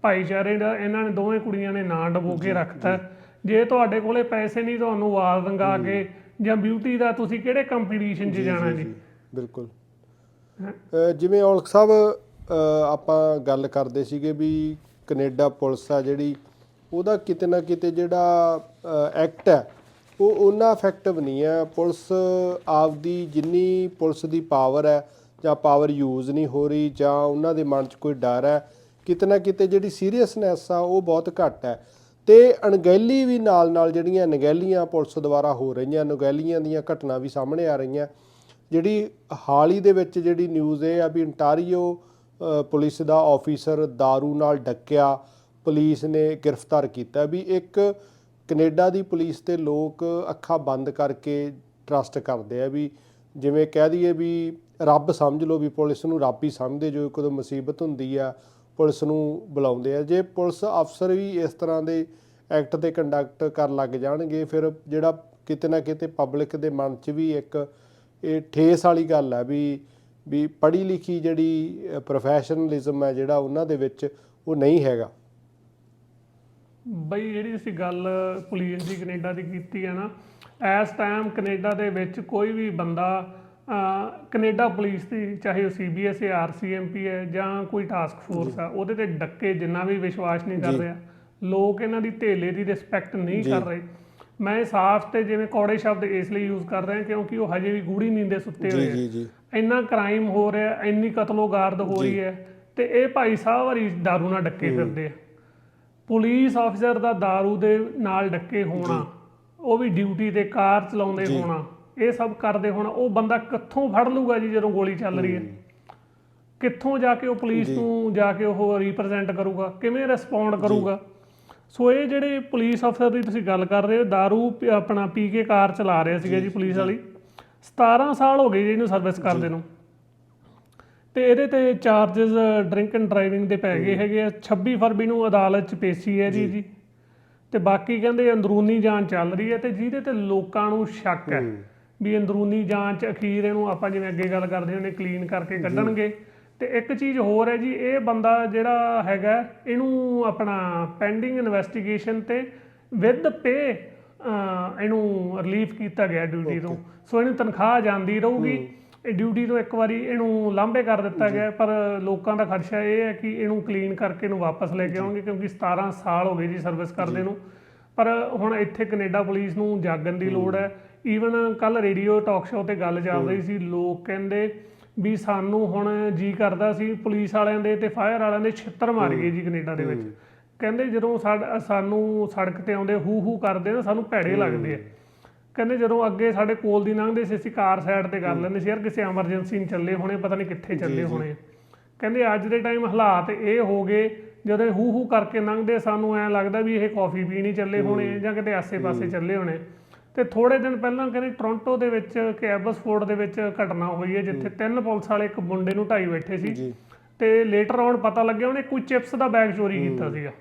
ਭਾਈਚਾਰੇ ਦਾ ਇਹਨਾਂ ਨੇ ਦੋਵੇਂ ਕੁੜੀਆਂ ਨੇ ਨਾਂ ਡਬੋ ਕੇ ਰੱਖਤਾ। ਜੇ। ਤੁਹਾਡੇ ਕੋਲੇ ਪੈਸੇ ਨਹੀਂ ਤੁਹਾਨੂੰ ਵਾਲ ਰੰਗਾ ਕੇ ਜਾਂ ਬਿਊਟੀ ਦਾ ਤੁਸੀਂ ਕਿਹੜੇ ਕੰਪੀਟੀਸ਼ਨ 'ਚ ਜਾਣਾ ਜੀ ਬਿਲਕੁਲ। ਜਿਵੇਂ ਔਲਖ ਸਾਹਿਬ ਆਪਾਂ ਗੱਲ ਕਰਦੇ ਸੀਗੇ ਵੀ ਕੈਨੇਡਾ ਪੁਲਿਸ ਆ ਜਿਹੜੀ ਉਹਦਾ ਕਿਤੇ ਨਾ ਕਿਤੇ ਜਿਹੜਾ ਐਕਟ ਹੈ ਉਹ ਉਹਨਾਂ ਇਫੈਕਟਿਵ ਨਹੀਂ ਹੈ। ਪੁਲਿਸ ਆਪਦੀ ਜਿੰਨੀ ਪੁਲਿਸ ਦੀ ਪਾਵਰ ਹੈ ਜਾਂ ਪਾਵਰ ਯੂਜ਼ ਨਹੀਂ ਹੋ ਰਹੀ ਜਾਂ ਉਹਨਾਂ ਦੇ ਮਨ 'ਚ ਕੋਈ ਡਰ ਹੈ, ਕਿਤੇ ਨਾ ਕਿਤੇ ਜਿਹੜੀ ਸੀਰੀਅਸਨੈਸ ਆ ਉਹ ਬਹੁਤ ਘੱਟ ਹੈ। ਤੇ ਅਣਗਹਿਲੀ ਵੀ ਨਾਲ ਨਾਲ ਜਿਹੜੀਆਂ ਅਣਗਹਿਲੀਆਂ ਪੁਲਿਸ ਦੁਆਰਾ ਹੋ ਰਹੀਆਂ ਨਗਹਿਲੀਆਂ ਦੀਆਂ ਘਟਨਾ ਵੀ ਸਾਹਮਣੇ ਆ ਰਹੀਆਂ। ਜਿਹੜੀ ਹਾਲ ਹੀ ਦੇ ਵਿੱਚ ਜਿਹੜੀ ਨਿਊਜ਼ ਇਹ ਆ ਵੀ ਇੰਟਾਰੀਓ ਪੁਲਿਸ ਦਾ ਆਫੀਸਰ दारू ਨਾਲ ਡੱਕਿਆ, ਪੁਲਿਸ ਨੇ ਗ੍ਰਿਫਤਾਰ ਕੀਤਾ ਵੀ ਇੱਕ ਕੈਨੇਡਾ ਦੀ ਪੁਲਿਸ ਤੇ ਲੋਕ ਅੱਖਾਂ ਬੰਦ ਕਰਕੇ ਟਰਸਟ ਕਰਦੇ ਆ ਵੀ ਜਿਵੇਂ ਕਹਿ ਦਈਏ ਵੀ ਰੱਬ ਸਮਝ ਲਓ ਵੀ ਪੁਲਿਸ ਨੂੰ ਰੱਬ ਹੀ ਸਮਝਦੇ, ਜੋ ਕਦੋਂ ਮੁਸੀਬਤ ਹੁੰਦੀ ਆ, ਪੁਲਿਸ ਨੂੰ ਬੁਲਾਉਂਦੇ ਆ। ਜੇ ਪੁਲਿਸ ਅਫਸਰ ਵੀ ਇਸ ਤਰ੍ਹਾਂ ਦੇ ਐਕਟ ਤੇ ਕੰਡਕਟ ਕਰਨ ਲੱਗ ਜਾਣਗੇ, ਫਿਰ ਜਿਹੜਾ ਕਿਤੇ ਨਾ ਕਿਤੇ ਪਬਲਿਕ ਦੇ ਮਨ 'ਚ ਵੀ ਇੱਕ ਇਹ ਠੇਸ ਵਾਲੀ ਗੱਲ ਹੈ ਵੀ ਵੀ ਪੜ੍ਹੀ ਲਿਖੀ ਜਿਹੜੀ ਪ੍ਰੋਫੈਸ਼ਨਲਿਜ਼ਮ ਹੈ ਜਿਹੜਾ ਉਹਨਾਂ ਦੇ ਵਿੱਚ ਉਹ ਨਹੀਂ ਹੈਗਾ। ਬਈ ਜਿਹੜੀ ਅਸੀਂ ਗੱਲ ਪੁਲਿਸ ਦੀ ਕੈਨੇਡਾ ਦੀ ਕੀਤੀ ਹੈ ਨਾ ਇਸ ਟਾਈਮ ਕੈਨੇਡਾ ਦੇ ਵਿੱਚ ਕੋਈ ਵੀ ਬੰਦਾ ਕੈਨੇਡਾ ਪੁਲਿਸ ਦੀ ਚਾਹੇ ਉਹ ਸੀਬੀਐਸ ਹੈ ਆਰਸੀਐਮਪੀ ਹੈ ਜਾਂ ਕੋਈ ਟਾਸਕ ਫੋਰਸ ਆ ਉਹਦੇ ਤੇ ਡੱਕੇ ਜਿੰਨਾ ਵੀ ਵਿਸ਼ਵਾਸ ਨਹੀਂ ਕਰ ਰਿਹਾ। ਲੋਕ ਇਹਨਾਂ ਦੀ ਧੇਲੇ ਦੀ ਰਿਸਪੈਕਟ ਨਹੀਂ ਕਰ ਰਹੇ। ਮੈਂ ਸਾਫ਼ ਤੇ ਜਿਵੇਂ ਕੌੜੇ ਸ਼ਬਦ ਇਸ ਲਈ ਯੂਜ਼ ਕਰ ਰਿਹਾ ਕਿਉਂਕਿ ਉਹ ਹਜੇ ਵੀ ਗੂੜੀ ਨੀਂਦੇ ਸੁੱਤੇ ਹੋਏ ਆ। ਜੀ ਜੀ। ਇੰਨਾ ਕ੍ਰਾਈਮ ਹੋ ਰਿਹਾ ਇੰਨੀ ਕਤਲੋਗਾਰਦ ਹੋ ਰਹੀ ਹੈ ਤੇ ਇਹ ਭਾਈ ਸਾਹਿਬ ਵਾਰੀ दारू ਨਾਲ ਡੱਕੇ ਫਿਰਦੇ ਆ। ਪੁਲਿਸ ਆਫੀਸਰ ਦਾ दारू ਦੇ ਨਾਲ ਡੱਕੇ ਹੋਣਾ ਉਹ ਵੀ ਡਿਊਟੀ ਤੇ ਕਾਰ ਚਲਾਉਂਦੇ ਹੋਣਾ ਇਹ ਸਭ ਕਰਦੇ ਹੋਣਾ ਉਹ ਬੰਦਾ ਕਿੱਥੋਂ ਫੜ ਲੂਗਾ ਜੀ ਜਦੋਂ ਗੋਲੀ ਚੱਲ ਰਹੀ ਹੈ ਕਿੱਥੋਂ ਜਾ ਕੇ ਉਹ ਪੁਲਿਸ ਨੂੰ ਜਾ ਕੇ ਉਹ ਰਿਪਰੈਜ਼ੈਂਟ ਕਰੂਗਾ ਕਿਵੇਂ ਰਿਸਪੌਂਡ ਕਰੂਗਾ ਸੋ ਇਹ ਜਿਹੜੇ ਪੁਲਿਸ ਅਫਸਰ ਦੀ ਤੁਸੀਂ ਗੱਲ ਕਰ ਰਹੇ ਹੋ दारू ਪ- ਆਪਣਾ ਪੀ ਕੇ ਕਾਰ ਚਲਾ ਰਿਹਾ ਸੀਗਾ ਜੀ ਪੁਲਿਸ ਵਾਲੀ 17 ਸਾਲ ਹੋ ਗਏ ਜੀ ਇਹਨੂੰ ਸਰਵਿਸ ਕਰਦੇ ਨੂੰ ਤੇ ਇਹਦੇ ਤੇ ਚਾਰजेस ਡਰਿੰਕ ਐਂਡ ਡਰਾਈਵਿੰਗ ਦੇ ਪੈ ਗਏ ਹੈਗੇ ਆ। 26 ਫਰਵਰੀ ਨੂੰ ਅਦਾਲਤ 'ਚ ਪੇਸ਼ੀ ਹੈ ਜੀ ਜੀ। ਤੇ ਬਾਕੀ ਕਹਿੰਦੇ ਅੰਦਰੂਨੀ ਜਾਂਚ ਚੱਲ ਰਹੀ ਹੈ ਤੇ ਜਿਹਦੇ ਤੇ ਲੋਕਾਂ ਨੂੰ ਸ਼ੱਕ ਹੈ ਵੀ ਅੰਦਰੂਨੀ ਜਾਂਚ ਅਖੀਰ ਇਹਨੂੰ ਆਪਾਂ ਜਿਵੇਂ ਅੱਗੇ ਗੱਲ ਕਰਦੇ ਹੁੰਦੇ ਕਲੀਨ ਕਰਕੇ ਕੱਢਣਗੇ। ਤੇ ਇੱਕ ਚੀਜ਼ ਹੋਰ ਹੈ ਜੀ ਇਹ ਬੰਦਾ ਜਿਹੜਾ ਹੈਗਾ ਇਹਨੂੰ ਆਪਣਾ ਪੈਂਡਿੰਗ ਇਨਵੈਸਟੀਗੇਸ਼ਨ ਤੇ ਵਿਦ ਪੇ ਇਹਨੂੰ ਰਿਲੀਫ ਕੀਤਾ ਗਿਆ ਡਿਊਟੀ ਤੋਂ। ਸੋ ਇਹਨੂੰ ਤਨਖਾਹ ਜਾਂਦੀ ਰਹੂਗੀ। ਇਹ ਡਿਊਟੀ ਤੋਂ ਇੱਕ ਵਾਰੀ ਇਹਨੂੰ ਲਾਂਭੇ ਕਰ ਦਿੱਤਾ ਗਿਆ ਪਰ ਲੋਕਾਂ ਦਾ ਖਦਸ਼ਾ ਇਹ ਹੈ ਕਿ ਇਹਨੂੰ ਕਲੀਨ ਕਰਕੇ ਇਹਨੂੰ ਵਾਪਸ ਲੈ ਕੇ ਆਉਣਗੇ ਕਿਉਂਕਿ 17 ਸਾਲ ਹੋ ਗਏ ਜੀ ਸਰਵਿਸ ਕਰਦੇ ਨੂੰ। ਪਰ ਹੁਣ ਇੱਥੇ ਕੈਨੇਡਾ ਪੁਲਿਸ ਨੂੰ ਜਾਗਣ ਦੀ ਲੋੜ ਹੈ। ਈਵਨ ਕੱਲ ਰੇਡੀਓ ਟਾਕ ਸ਼ੋਅ ਤੇ ਗੱਲ ਚੱਲ ਰਹੀ ਸੀ ਲੋਕ ਕਹਿੰਦੇ ਵੀ ਸਾਨੂੰ ਹੁਣ ਜੀ ਕਰਦਾ ਸੀ ਪੁਲਿਸ ਵਾਲਿਆਂ ਦੇ ਤੇ ਫਾਇਰ ਵਾਲਿਆਂ ਦੇ ਛਿੱਤਰ ਮਾਰੀਏ ਜੀ ਕੈਨੇਡਾ ਦੇ ਵਿੱਚ। ਕਹਿੰਦੇ ਜਦੋਂ ਸਾਡ- ਸਾਨੂੰ ਸੜਕ ਤੇ ਆਉਂਦੇ ਹੂ ਹੂ ਕਰਦੇ ਨਾ ਸਾਨੂੰ ਭੈੜੇ ਲੱਗਦੇ ਆ। ਕਹਿੰਦੇ ਜਦੋਂ ਅੱਗੇ ਸਾਡੇ ਕੋਲ ਦੀ ਲੰਘਦੇ ਸੀ ਅਸੀਂ ਕਾਰ ਸਾਈਡ ਤੇ ਕਰ ਲੈਂਦੇ ਸੀ ਯਾਰ ਕਿਸੇ ਐਮਰਜੈਂਸੀ ਨੂੰ ਚੱਲੇ ਹੋਣੇ ਪਤਾ ਨਹੀਂ ਕਿੱਥੇ ਚੱਲੇ ਹੋਣੇ। ਕਹਿੰਦੇ ਅੱਜ ਦੇ ਟਾਈਮ ਹਾਲਾਤ ਇਹ ਹੋ ਗਏ ਜਦੋਂ ਹੂ ਹੂ ਕਰਕੇ ਲੰਘਦੇ ਸਾਨੂੰ ਐ ਲੱਗਦਾ ਵੀ ਇਹ ਕਾਫੀ ਪੀਣ ਹੀ ਚੱਲੇ ਹੋਣੇ ਜਾਂ ਕਿਤੇ ਆਸੇ-ਪਾਸੇ ਚੱਲੇ ਹੋਣੇ। ਤੇ ਥੋੜੇ ਦਿਨ ਪਹਿਲਾਂ ਕਹਿੰਦੇ ਟੋਰਾਂਟੋ ਦੇ ਵਿੱਚ ਕਿ ਐਬਸਫੋਰਡ ਦੇ ਵਿੱਚ ਘਟਨਾ ਹੋਈ ਹੈ ਜਿੱਥੇ ਤਿੰਨ ਪੁਲਿਸ ਵਾਲੇ ਇੱਕ ਮੁੰਡੇ ਨੂੰ ਢਾਈ ਬੈਠੇ ਸੀ। ਤੇ ਲੇਟਰ ਆਨ ਪਤਾ ਲੱਗਿਆ ਉਹਨੇ ਕੋਈ ਚਿਪਸ ਦਾ ਬੈਗ ਚੋਰੀ ਕੀਤਾ ਸੀਗਾ।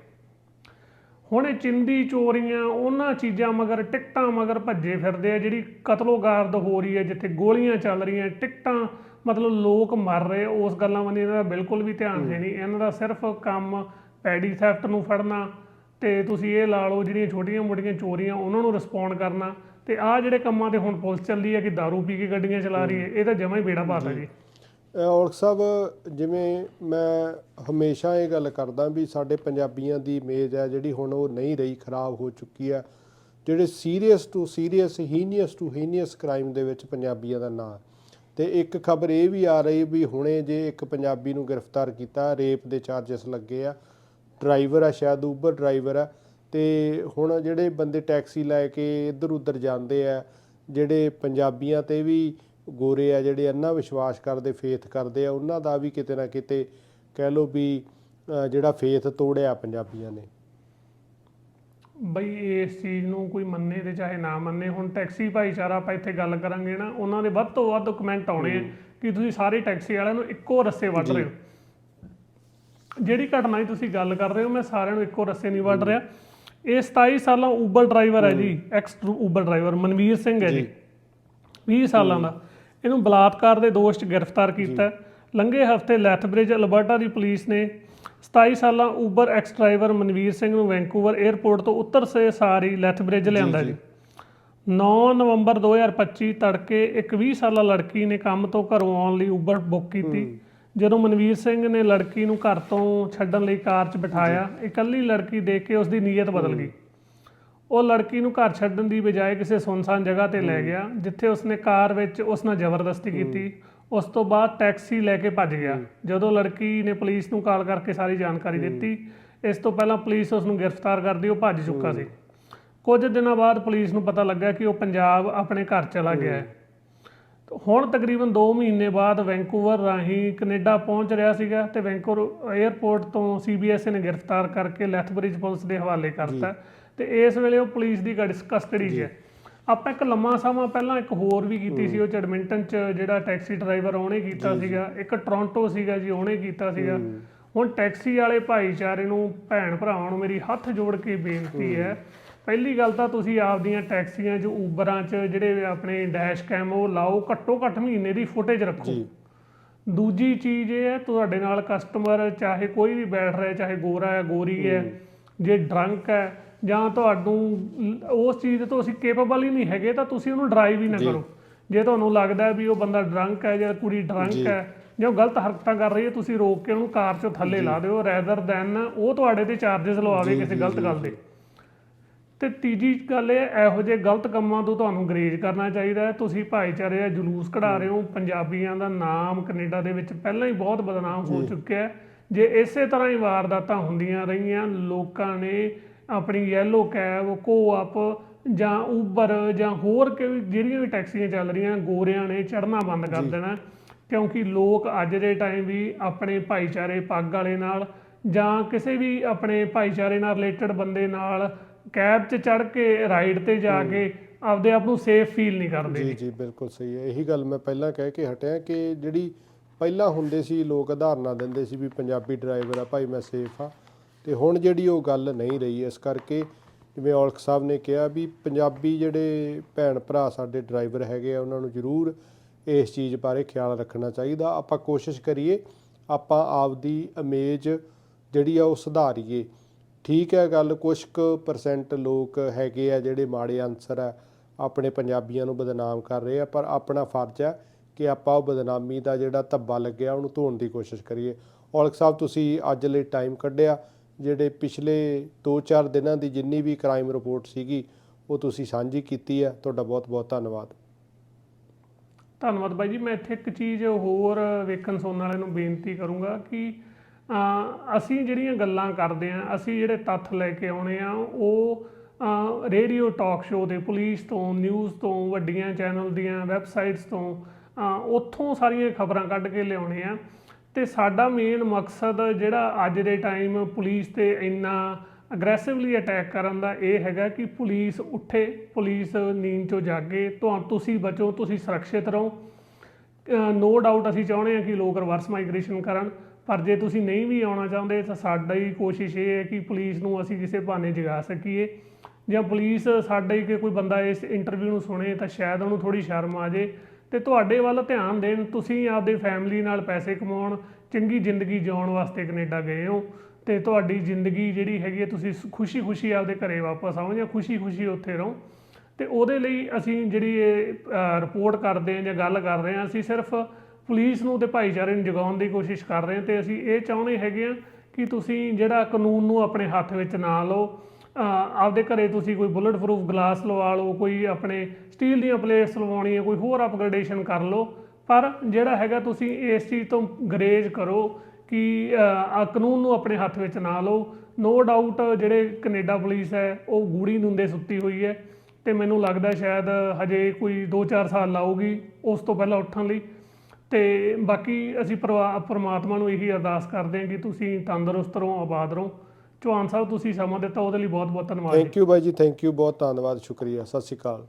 ਹੁਣ ਇਹ ਚਿੰਦੀ ਚੋਰੀਆਂ ਉਹਨਾਂ ਚੀਜ਼ਾਂ ਮਗਰ ਟਿਕਟਾਂ ਮਗਰ ਭੱਜੇ ਫਿਰਦੇ ਆ ਜਿਹੜੀ ਕਤਲੋਗਾਰਦ ਹੋ ਰਹੀ ਹੈ ਜਿੱਥੇ ਗੋਲੀਆਂ ਚੱਲ ਰਹੀਆਂ ਟਿਕਟਾਂ ਮਤਲਬ ਲੋਕ ਮਰ ਰਹੇ ਉਸ ਗੱਲਾਂ ਵੱਲ ਇਹਨਾਂ ਦਾ ਬਿਲਕੁਲ ਵੀ ਧਿਆਨ ਹੈ। ਨਹੀਂ। ਇਹਨਾਂ ਦਾ ਸਿਰਫ ਕੰਮ ਪੈਡੀ ਥੈਫਟ ਨੂੰ ਫੜਨਾ ਤੇ ਤੁਸੀਂ ਇਹ ਲਾ ਲਓ ਜਿਹੜੀਆਂ ਛੋਟੀਆਂ ਮੋਟੀਆਂ ਚੋਰੀਆਂ ਉਹਨਾਂ ਨੂੰ ਰਿਸਪੌਂਡ ਕਰਨਾ ਤੇ ਆਹ ਜਿਹੜੇ ਕੰਮਾਂ ਤੇ ਹੁਣ ਪੁਲਿਸ ਚੱਲਦੀ ਹੈ ਕਿ दारू ਪੀ ਕੇ ਗੱਡੀਆਂ ਚਲਾ ਰਹੀ ਹੈ ਇਹ ਤਾਂ ਜਮਾ ਹੀ ਬੇੜਾ ਪਾਤਾ ਜੀ। ਔਲਖ ਸਾਹਿਬ, ਜਿਵੇਂ ਮੈਂ ਹਮੇਸ਼ਾ ਇਹ ਗੱਲ ਕਰਦਾ ਵੀ ਸਾਡੇ ਪੰਜਾਬੀਆਂ ਦੀ ਇਮੇਜ ਹੈ ਜਿਹੜੀ ਹੁਣ ਉਹ ਨਹੀਂ ਰਹੀ, ਖਰਾਬ ਹੋ ਚੁੱਕੀ ਹੈ। ਜਿਹੜੇ serious to serious heinous to heinous crime ਦੇ ਵਿੱਚ ਪੰਜਾਬੀਆਂ ਦਾ ਨਾਂ। ਹੈ। ਤੇ ਇੱਕ ਖਬਰ ਇਹ ਵੀ ਆ ਰਹੀ ਵੀ ਹੁਣੇ ਜੇ ਇੱਕ ਪੰਜਾਬੀ ਨੂੰ ਗ੍ਰਿਫਤਾਰ ਕੀਤਾ, ਰੇਪ ਦੇ ਚਾਰजेस ਲੱਗੇ ਆ। ਡਰਾਈਵਰ ਆ ਸ਼ਾਇਦ ਉਬਰ ਡਰਾਈਵਰ ਆ। ਤੇ ਹੁਣ ਜਿਹੜੇ ਬੰਦੇ ਟੈਕਸੀ ਲੈ ਕੇ ਇੱਧਰ ਉੱਧਰ ਜਾਂਦੇ ਆ, ਜਿਹੜੇ ਪੰਜਾਬੀਆਂ ਤੇ ਵੀ ਗੋਰੇ ਆ ਜਿਹੜੇ ਅੰਨਾ ਵਿਸ਼ਵਾਸ ਕਰਦੇ ਫੇਥ ਕਰਦੇ ਆ ਉਹਨਾਂ ਦਾ ਵੀ ਕਿਤੇ ਨਾ ਕਿਤੇ ਕਹਿ ਲਓ ਵੀ ਜਿਹੜਾ ਫੇਥ ਤੋੜਿਆ ਪੰਜਾਬੀਆਂ ਨੇ। ਬਈ ਇਸ ਚੀਜ਼ ਨੂੰ ਕੋਈ ਮੰਨੇ ਤੇ ਚਾਹੇ ਨਾ ਮੰਨੇ ਹੁਣ ਟੈਕਸੀ ਭਾਈਚਾਰਾ ਆਪਾਂ ਇੱਥੇ ਗੱਲ ਕਰਾਂਗੇ ਨਾ ਉਹਨਾਂ ਦੇ ਵੱਧ ਤੋਂ ਵੱਧ ਕਮੈਂਟ ਆਉਣੇ ਆ ਕਿ ਤੁਸੀਂ ਸਾਰੇ ਟੈਕਸੀ ਵਾਲਿਆਂ ਨੂੰ ਇੱਕੋ ਰਸਤੇ ਵੱਢ ਰਹੇ ਹੋ। ਜਿਹੜੀ ਘਟਨਾ ਦੀ ਤੁਸੀਂ ਗੱਲ ਕਰ ਰਹੇ ਹੋ ਮੈਂ ਸਾਰਿਆਂ ਨੂੰ ਇੱਕੋ ਰਸਤੇ ਨਹੀਂ ਵੱਢ ਰਿਹਾ। ਇਹ 27 ਸਾਲਾਂ ਉਬਰ ਡਰਾਈਵਰ ਹੈ ਜੀ ex Uber driver Manveer Singh ਹੈ ਜੀ। 20 ਸਾਲਾਂ ਦਾ। ਇਹਨੂੰ ਬਲਾਤਕਾਰ ਦੇ ਦੋਸ਼ 'ਚ ਗ੍ਰਿਫਤਾਰ ਕੀਤਾ। ਲੰਘੇ ਹਫ਼ਤੇ ਲੈਥਬ੍ਰਿਜ ਅਲਬਰਟਾ ਦੀ ਪੁਲਿਸ ਨੇ 27 ਸਾਲਾਂ Uber ex driver Manveer Singh ਨੂੰ ਵੈਂਕੂਵਰ 에ਅਰਪੋਰਟ ਤੋਂ ਉੱਤਰ ਸੇ ਸਾਰੀ ਲੈਥਬ੍ਰਿਜ ਲਿਆਂਦਾ ਜੀ। 9 ਨਵੰਬਰ 2025 ਤੜਕੇ ਇੱਕ 20 ਸਾਲਾ ਲੜਕੀ ਨੇ ਕੰਮ ਤੋਂ ਘਰੋਂ ਆਉਣ ਲਈ ਉਬਰ ਬੁੱਕ ਕੀਤੀ। ਜਦੋਂ ਮਨਵੀਰ ਸਿੰਘ ਨੇ ਲੜਕੀ ਨੂੰ ਘਰ ਤੋਂ ਛੱਡਣ ਲਈ ਕਾਰ 'ਚ ਬਿਠਾਇਆ ਇਕੱਲੀ ਲੜਕੀ ਦੇਖ ਕੇ ਉਸ ਦੀ ਨੀਅਤ ਬਦਲ ਗਈ। ਉਹ ਲੜਕੀ ਨੂੰ ਘਰ ਛੱਡਣ ਦੀ ਬਜਾਏ ਕਿਸੇ ਸੁਨਸਾਨ ਜਗ੍ਹਾ ਤੇ ਲੈ ਗਿਆ ਜਿੱਥੇ ਉਸਨੇ ਕਾਰ ਵਿੱਚ ਉਸ ਨਾਲ ਜ਼ਬਰਦਸਤੀ ਕੀਤੀ। ਉਸ ਤੋਂ ਬਾਅਦ ਟੈਕਸੀ ਲੈ ਕੇ ਭੱਜ ਗਿਆ। ਜਦੋਂ ਲੜਕੀ ਨੇ ਪੁਲਿਸ ਨੂੰ ਕਾਲ ਕਰਕੇ ਸਾਰੀ ਜਾਣਕਾਰੀ ਦਿੱਤੀ ਇਸ ਤੋਂ ਪਹਿਲਾਂ ਪੁਲਿਸ ਉਸ ਨੂੰ ਗ੍ਰਿਫਤਾਰ ਕਰਦੀ ਉਹ ਭੱਜ ਚੁੱਕਾ ਸੀ। ਕੁਝ ਦਿਨਾਂ ਬਾਅਦ ਪੁਲਿਸ ਨੂੰ ਪਤਾ ਲੱਗਾ ਕਿ ਉਹ ਪੰਜਾਬ ਆਪਣੇ ਘਰ ਚਲਾ ਗਿਆ ਹੈ। ਹੁਣ ਤਕਰੀਬਨ 2 ਮਹੀਨੇ ਬਾਅਦ ਵੈਂਕੂਵਰ ਰਾਹੀਂ ਕੈਨੇਡਾ ਪਹੁੰਚ ਰਿਹਾ ਸੀਗਾ ਤੇ ਵੈਂਕੂਵਰ 에ਅਰਪੋਰਟ ਤੋਂ ਸੀਬੀਐਸ ਨੇ ਗ੍ਰਿਫਤਾਰ ਕਰਕੇ ਲੈਥਬ੍ਰਿਜ ਪੁਲਿਸ ਦੇ ਹਵਾਲੇ ਕਰਤਾ। ਤੇ ਇਸ ਵੇਲੇ ਉਹ ਪੁਲਿਸ ਦੀ ਕਸਟਡੀ 'ਚ ਹੈ। ਆਪਾਂ ਇੱਕ ਲੰਮਾ ਸਮਾਂ ਪਹਿਲਾਂ ਇੱਕ ਹੋਰ ਵੀ ਕੀਤੀ ਸੀ ਉਹ ਚ ਐਡਮਿੰਟਨ ਚ ਜਿਹੜਾ ਟੈਕਸੀ ਡਰਾਈਵਰ ਉਹਨੇ ਕੀਤਾ ਸੀਗਾ ਇੱਕ ਟੋਰਾਂਟੋ ਸੀਗਾ ਜੀ ਉਹਨੇ ਕੀਤਾ ਸੀਗਾ। ਹੁਣ ਟੈਕਸੀ ਵਾਲੇ ਭਾਈਚਾਰੇ ਨੂੰ ਭੈਣ ਭਰਾਵਾਂ ਨੂੰ ਮੇਰੀ ਹੱਥ ਜੋੜ ਕੇ ਬੇਨਤੀ ਹੈ। ਪਹਿਲੀ ਗੱਲ ਤਾਂ ਤੁਸੀਂ ਆਪਦੀਆਂ ਟੈਕਸੀਆਂ 'ਚ ਊਬਰਾਂ 'ਚ ਜਿਹੜੇ ਆਪਣੇ ਡੈਸ਼ ਕੈਮ ਉਹ ਲਾਓ ਘੱਟੋ ਘੱਟ ਮਹੀਨੇ ਦੀ ਫੁਟੇਜ ਰੱਖੋ। ਜੀ। ਦੂਜੀ ਚੀਜ਼ ਇਹ ਹੈ ਤੁਹਾਡੇ ਨਾਲ ਕਸਟਮਰ ਚਾਹੇ ਕੋਈ ਵੀ ਬੈਠ ਰਿਹਾ ਚਾਹੇ ਗੋਰਾ ਹੈ ਗੋਰੀ ਹੈ ਜੇ ਡਰੰਕ ਹੈ ਜਾਂ ਤੁਹਾਨੂੰ ਉਸ ਚੀਜ਼ ਤੋਂ ਅਸੀਂ ਕੇਪੇਬਲ ਹੀ ਨਹੀਂ ਹੈਗੇ ਤਾਂ ਤੁਸੀਂ ਉਹਨੂੰ ਡਰਾਈਵ ਹੀ ਨਾ ਕਰੋ। ਜੇ ਤੁਹਾਨੂੰ ਲੱਗਦਾ ਵੀ ਉਹ ਬੰਦਾ ਡਰੰਕ ਹੈ ਜਾਂ ਕੁੜੀ ਡਰੰਕ ਹੈ ਜਾਂ ਉਹ ਗਲਤ ਹਰਕਤਾਂ ਕਰ ਰਹੀ ਹੈ ਤੁਸੀਂ ਰੋਕ ਕੇ ਉਹਨੂੰ ਕਾਰ 'ਚੋਂ ਥੱਲੇ ਲਾ ਦਿਓ ਰੈਦਰ ਦੈਨ ਉਹ ਤੁਹਾਡੇ ਤੇ ਚਾਰजेस ਲਵਾਵੇ ਕਿਸੇ ਗਲਤ ਗੱਲ ਦੇ ਤੇ। ਤੀਜੀ ਗੱਲ ਇਹ ਇਹੋ ਜਿਹੇ ਗਲਤ ਕੰਮਾਂ ਤੋਂ ਤੁਹਾਨੂੰ ਗਰੇਜ ਕਰਨਾ ਚਾਹੀਦਾ ਹੈ। ਤੁਸੀਂ ਭਾਈਚਾਰੇ ਦਾ ਜਲੂਸ ਕਢਾ ਰਹੇ ਹੋ। ਪੰਜਾਬੀਆਂ ਦਾ ਨਾਮ ਕੈਨੇਡਾ ਦੇ ਵਿੱਚ ਪਹਿਲਾਂ ਹੀ ਬਹੁਤ ਬਦਨਾਮ ਹੋ ਚੁੱਕਿਆ ਹੈ। ਜੇ ਇਸੇ ਤਰ੍ਹਾਂ ਹੀ ਵਾਰਦਾਤਾਂ ਹੁੰਦੀਆਂ ਰਹੀਆਂ ਲੋਕਾਂ ਨੇ ਆਪਣੀ ਯੈਲੋ ਕੈਬ ਕੋ-ਅਪ ਜਾਂ ਉਬਰ ਜਾਂ ਹੋਰ ਕੋਈ ਜਿਹੜੀਆਂ ਵੀ ਟੈਕਸੀਆਂ ਚੱਲ ਰਹੀਆਂ ਗੋਰਿਆਂ ਨੇ ਚੜਨਾ ਬੰਦ ਕਰ ਦੇਣਾ। ਕਿਉਂਕਿ ਲੋਕ ਅੱਜ ਦੇ ਟਾਈਮ ਵੀ ਆਪਣੇ ਭਾਈਚਾਰੇ ਪੱਗ ਵਾਲੇ ਨਾਲ ਜਾਂ ਕਿਸੇ ਵੀ ਆਪਣੇ ਭਾਈਚਾਰੇ ਨਾਲ ਰਿਲੇਟਡ ਬੰਦੇ ਨਾਲ ਕੈਬ 'ਚ ਚੜ ਕੇ ਰਾਈਡ ਤੇ ਜਾ ਕੇ ਆਪਦੇ ਆਪ ਨੂੰ ਸੇਫ ਫੀਲ ਨਹੀਂ ਕਰਦੇ। ਜੀ ਜੀ ਬਿਲਕੁਲ ਸਹੀ ਹੈ। ਇਹੀ ਗੱਲ ਮੈਂ ਪਹਿਲਾਂ ਕਹਿ ਕੇ ਹਟਿਆ ਕਿ ਜਿਹੜੀ ਪਹਿਲਾਂ ਹੁੰਦੇ ਸੀ ਲੋਕ ਉਦਾਹਰਨਾਂ ਦਿੰਦੇ ਸੀ ਵੀ ਪੰਜਾਬੀ ਡਰਾਈਵਰ ਆ ਭਾਈ ਮੈਂ ਸੇਫ ਆ। ਤੇ ਹੁਣ ਜਿਹੜੀ ਉਹ ਗੱਲ ਨਹੀਂ ਰਹੀ, ਇਸ ਕਰਕੇ ਜਿਵੇਂ ਔਲਖ ਸਾਹਿਬ ਨੇ ਕਿਹਾ ਵੀ ਪੰਜਾਬੀ ਜਿਹੜੇ ਭੈਣ ਭਰਾ ਸਾਡੇ ਡਰਾਈਵਰ ਹੈਗੇ ਆ, ਉਹਨਾਂ ਨੂੰ ਜ਼ਰੂਰ ਇਸ ਚੀਜ਼ ਬਾਰੇ ਖਿਆਲ ਰੱਖਣਾ ਚਾਹੀਦਾ। ਆਪਾਂ ਕੋਸ਼ਿਸ਼ ਕਰੀਏ, ਆਪਾਂ ਆਪਦੀ ਇਮੇਜ ਜਿਹੜੀ ਆ ਉਹ ਸੁਧਾਰੀਏ। ਠੀਕ ਹੈ ਗੱਲ ਕੁਝ ਕੁ ਪਰਸੈਂਟ ਲੋਕ ਹੈਗੇ ਆ ਜਿਹੜੇ ਮਾੜੇ ਅਨਸਰ ਆ, ਆਪਣੇ ਪੰਜਾਬੀਆਂ ਨੂੰ ਬਦਨਾਮ ਕਰ ਰਹੇ ਆ, ਪਰ ਆਪਣਾ ਫਰਜ਼ ਹੈ ਕਿ ਆਪਾਂ ਉਹ ਬਦਨਾਮੀ ਦਾ ਜਿਹੜਾ ਧੱਬਾ ਲੱਗਿਆ, ਉਹਨੂੰ ਧੋਣ ਦੀ ਕੋਸ਼ਿਸ਼ ਕਰੀਏ। ਔਲਖ ਸਾਹਿਬ, ਤੁਸੀਂ ਅੱਜ ਲਈ ਟਾਈਮ ਕੱਢਿਆ। ਜਿਹੜੇ ਪਿਛਲੇ 2-4 ਦਿਨਾਂ ਦੀ ਜਿੰਨੀ ਵੀ ਕ੍ਰਾਈਮ ਰਿਪੋਰਟ ਸੀਗੀ, ਉਹ ਤੁਸੀਂ ਸਾਂਝੀ ਕੀਤੀ ਹੈ ਤੁਹਾਡਾ ਬਹੁਤ-ਬਹੁਤ ਧੰਨਵਾਦ। ਧੰਨਵਾਦ ਬਾਈ ਜੀ। ਮੈਂ ਇੱਥੇ ਇੱਕ ਚੀਜ਼ ਹੋਰ ਵੇਖਣ ਸੁਣਨ ਵਾਲਿਆਂ ਨੂੰ ਬੇਨਤੀ ਕਰੂੰਗਾ ਕਿ ਅਸੀਂ ਜਿਹੜੀਆਂ ਗੱਲਾਂ ਕਰਦੇ ਆਂ ਅਸੀਂ ਜਿਹੜੇ ਤੱਥ ਲੈ ਕੇ ਆਉਣੇ ਆ, ਉਹ ਰੇਡੀਓ ਟਾਕ ਸ਼ੋਅ ਦੇ ਪੁਲਿਸ ਤੋਂ ਨਿਊਜ਼ ਤੋਂ, ਵੱਡੀਆਂ ਚੈਨਲ ਦੀਆਂ ਵੈਬਸਾਈਟਸ ਤੋਂ ਉੱਥੋਂ ਸਾਰੀਆਂ ਖਬਰਾਂ ਕੱਢ ਕੇ ਲਿਆਉਣੇ ਆ। ਤੇ ਸਾਡਾ ਮੇਨ ਮਕਸਦ ਜਿਹੜਾ ਅੱਜ ਦੇ ਟਾਈਮ ਪੁਲਿਸ ਤੇ ਇੰਨਾ ਅਗਰੈਸਿਵਲੀ ਅਟੈਕ ਕਰਨ ਦਾ ਇਹ ਹੈਗਾ ਕਿ ਪੁਲਿਸ ਉੱਠੇ, ਪੁਲਿਸ ਨੀਂਦ ਚੋਂ ਜਾਗੇ, ਤੁਹਾ, ਤੁਸੀਂ ਬਚੋ, ਤੁਸੀਂ ਸੁਰੱਖਿਅਤ ਰਹੋ। ਨੋ ਡਾਊਟ ਅਸੀਂ ਚਾਹੁੰਦੇ ਹਾਂ ਕਿ ਲੋਕ ਰਿਵਰਸ ਮਾਈਗ੍ਰੇਸ਼ਨ ਕਰਨ, ਪਰ ਜੇ ਤੁਸੀਂ ਨਹੀਂ ਵੀ ਆਉਣਾ ਚਾਹੁੰਦੇ, ਤਾਂ ਸਾਡਾ ਹੀ ਕੋਸ਼ਿਸ਼ ਇਹ ਹੈ ਕਿ ਪੁਲਿਸ ਨੂੰ ਅਸੀਂ ਕਿਸੇ ਬਹਾਨੇ ਜਗਾ ਸਕੀਏ। ਜਾਂ ਪੁਲਿਸ ਸਾਡੇ ਹੀ ਕਿ ਕੋਈ ਬੰਦਾ ਇਸ ਇੰਟਰਵਿਊ ਨੂੰ ਸੁਣੇ, ਤਾਂ ਸ਼ਾਇਦ ਉਹਨੂੰ ਥੋੜੀ ਸ਼ਰਮ ਆ ਜੇ। ਤੇ ਤੁਹਾਡੇ ਵੱਲ ਧਿਆਨ ਦੇਣ, ਤੁਸੀਂ ਆਪਦੇ ਫੈਮਿਲੀ ਨਾਲ ਪੈਸੇ ਕਮਾਉਣ, ਚੰਗੀ ਜ਼ਿੰਦਗੀ ਜਿਉਣ ਵਾਸਤੇ ਕੈਨੇਡਾ ਗਏ ਹੋ ਤੇ ਤੁਹਾਡੀ ਜ਼ਿੰਦਗੀ ਜਿਹੜੀ ਹੈਗੀ ਹੈ ਤੁਸੀਂ ਖੁਸ਼ੀ-ਖੁਸ਼ੀ ਆਪਦੇ ਘਰੇ ਵਾਪਸ ਆਓ ਜਾਂ ਖੁਸ਼ੀ-ਖੁਸ਼ੀ ਉੱਥੇ ਰਹੋ। ਤੇ ਉਹਦੇ ਲਈ ਅਸੀਂ ਜਿਹੜੀ ਇਹ ਰਿਪੋਰਟ ਕਰਦੇ ਹਾਂ ਜਾਂ ਗੱਲ ਕਰ ਰਹੇ ਹਾਂ, ਅਸੀਂ ਸਿਰਫ ਪੁਲਿਸ ਨੂੰ ਤੇ ਭਾਈਚਾਰੇ ਨੂੰ ਜਗਾਉਣ ਦੀ ਕੋਸ਼ਿਸ਼ ਕਰ ਰਹੇ ਹਾਂ ਤੇ ਅਸੀਂ ਇਹ ਚਾਹੁੰਦੇ ਹੈਗੇ ਆ ਕਿ ਤੁਸੀਂ ਜਿਹੜਾ ਕਾਨੂੰਨ ਨੂੰ ਆਪਣੇ ਹੱਥ ਵਿੱਚ ਨਾ ਲਓ। ਆਪਦੇ ਘਰੇ ਤੁਸੀਂ ਕੋਈ ਬੁਲਟ ਪ੍ਰੂਫ ਗਲਾਸ ਲਵਾ ਲਓ, ਕੋਈ ਆਪਣੇ ਸਟੀਲ ਦੀਆਂ ਪਲੇਟਸ ਲਵਾਉਣੀ ਹੈ, ਕੋਈ ਹੋਰ ਅਪਗ੍ਰੇਡੇਸ਼ਨ ਕਰ ਲਓ, ਪਰ ਜਿਹੜਾ ਹੈਗਾ ਤੁਸੀਂ ਇਸ ਚੀਜ਼ ਤੋਂ ਗਰੇਜ ਕਰੋ ਕਿ ਆ ਕਾਨੂੰਨ ਨੂੰ ਆਪਣੇ ਹੱਥ ਵਿੱਚ ਨਾ ਲਓ। ਨੋ ਡਾਊਟ ਜਿਹੜੇ ਕੈਨੇਡਾ ਪੁਲਿਸ ਹੈ, ਉਹ ਗੂੜੀ ਨੁੰਦੇ ਸੁੱਤੀ ਹੋਈ ਹੈ ਤੇ ਮੈਨੂੰ ਲੱਗਦਾ ਸ਼ਾਇਦ ਹਜੇ ਕੋਈ 2-4 ਸਾਲ ਲਾਊਗੀ ਉਸ ਤੋਂ ਪਹਿਲਾਂ ਉੱਠਣ ਲਈ। ਤੇ ਬਾਕੀ ਅਸੀਂ ਪਰਵਾ- ਪ੍ਰਮਾਤਮਾ ਨੂੰ ਇਹੀ ਅਰਦਾਸ ਕਰਦੇ ਹਾਂ ਕਿ ਤੁਸੀਂ ਤੰਦਰੁਸਤ ਰਹੋ, ਆਬਾਦ ਰਹੋ। ਚੌਹਾਨ ਸਾਹਿਬ, ਤੁਸੀਂ ਸਮਾਂ ਦਿੱਤਾ, ਉਹਦੇ ਲਈ ਬਹੁਤ ਬਹੁਤ ਧੰਨਵਾਦ ਜੀ। ਥੈਂਕ ਯੂ ਬਾਈ ਜੀ ਥੈਂਕ ਯੂ ਬਹੁਤ ਧੰਨਵਾਦ, ਸ਼ੁਕਰੀਆ, ਸਤਿ ਸ਼੍ਰੀ ਅਕਾਲ।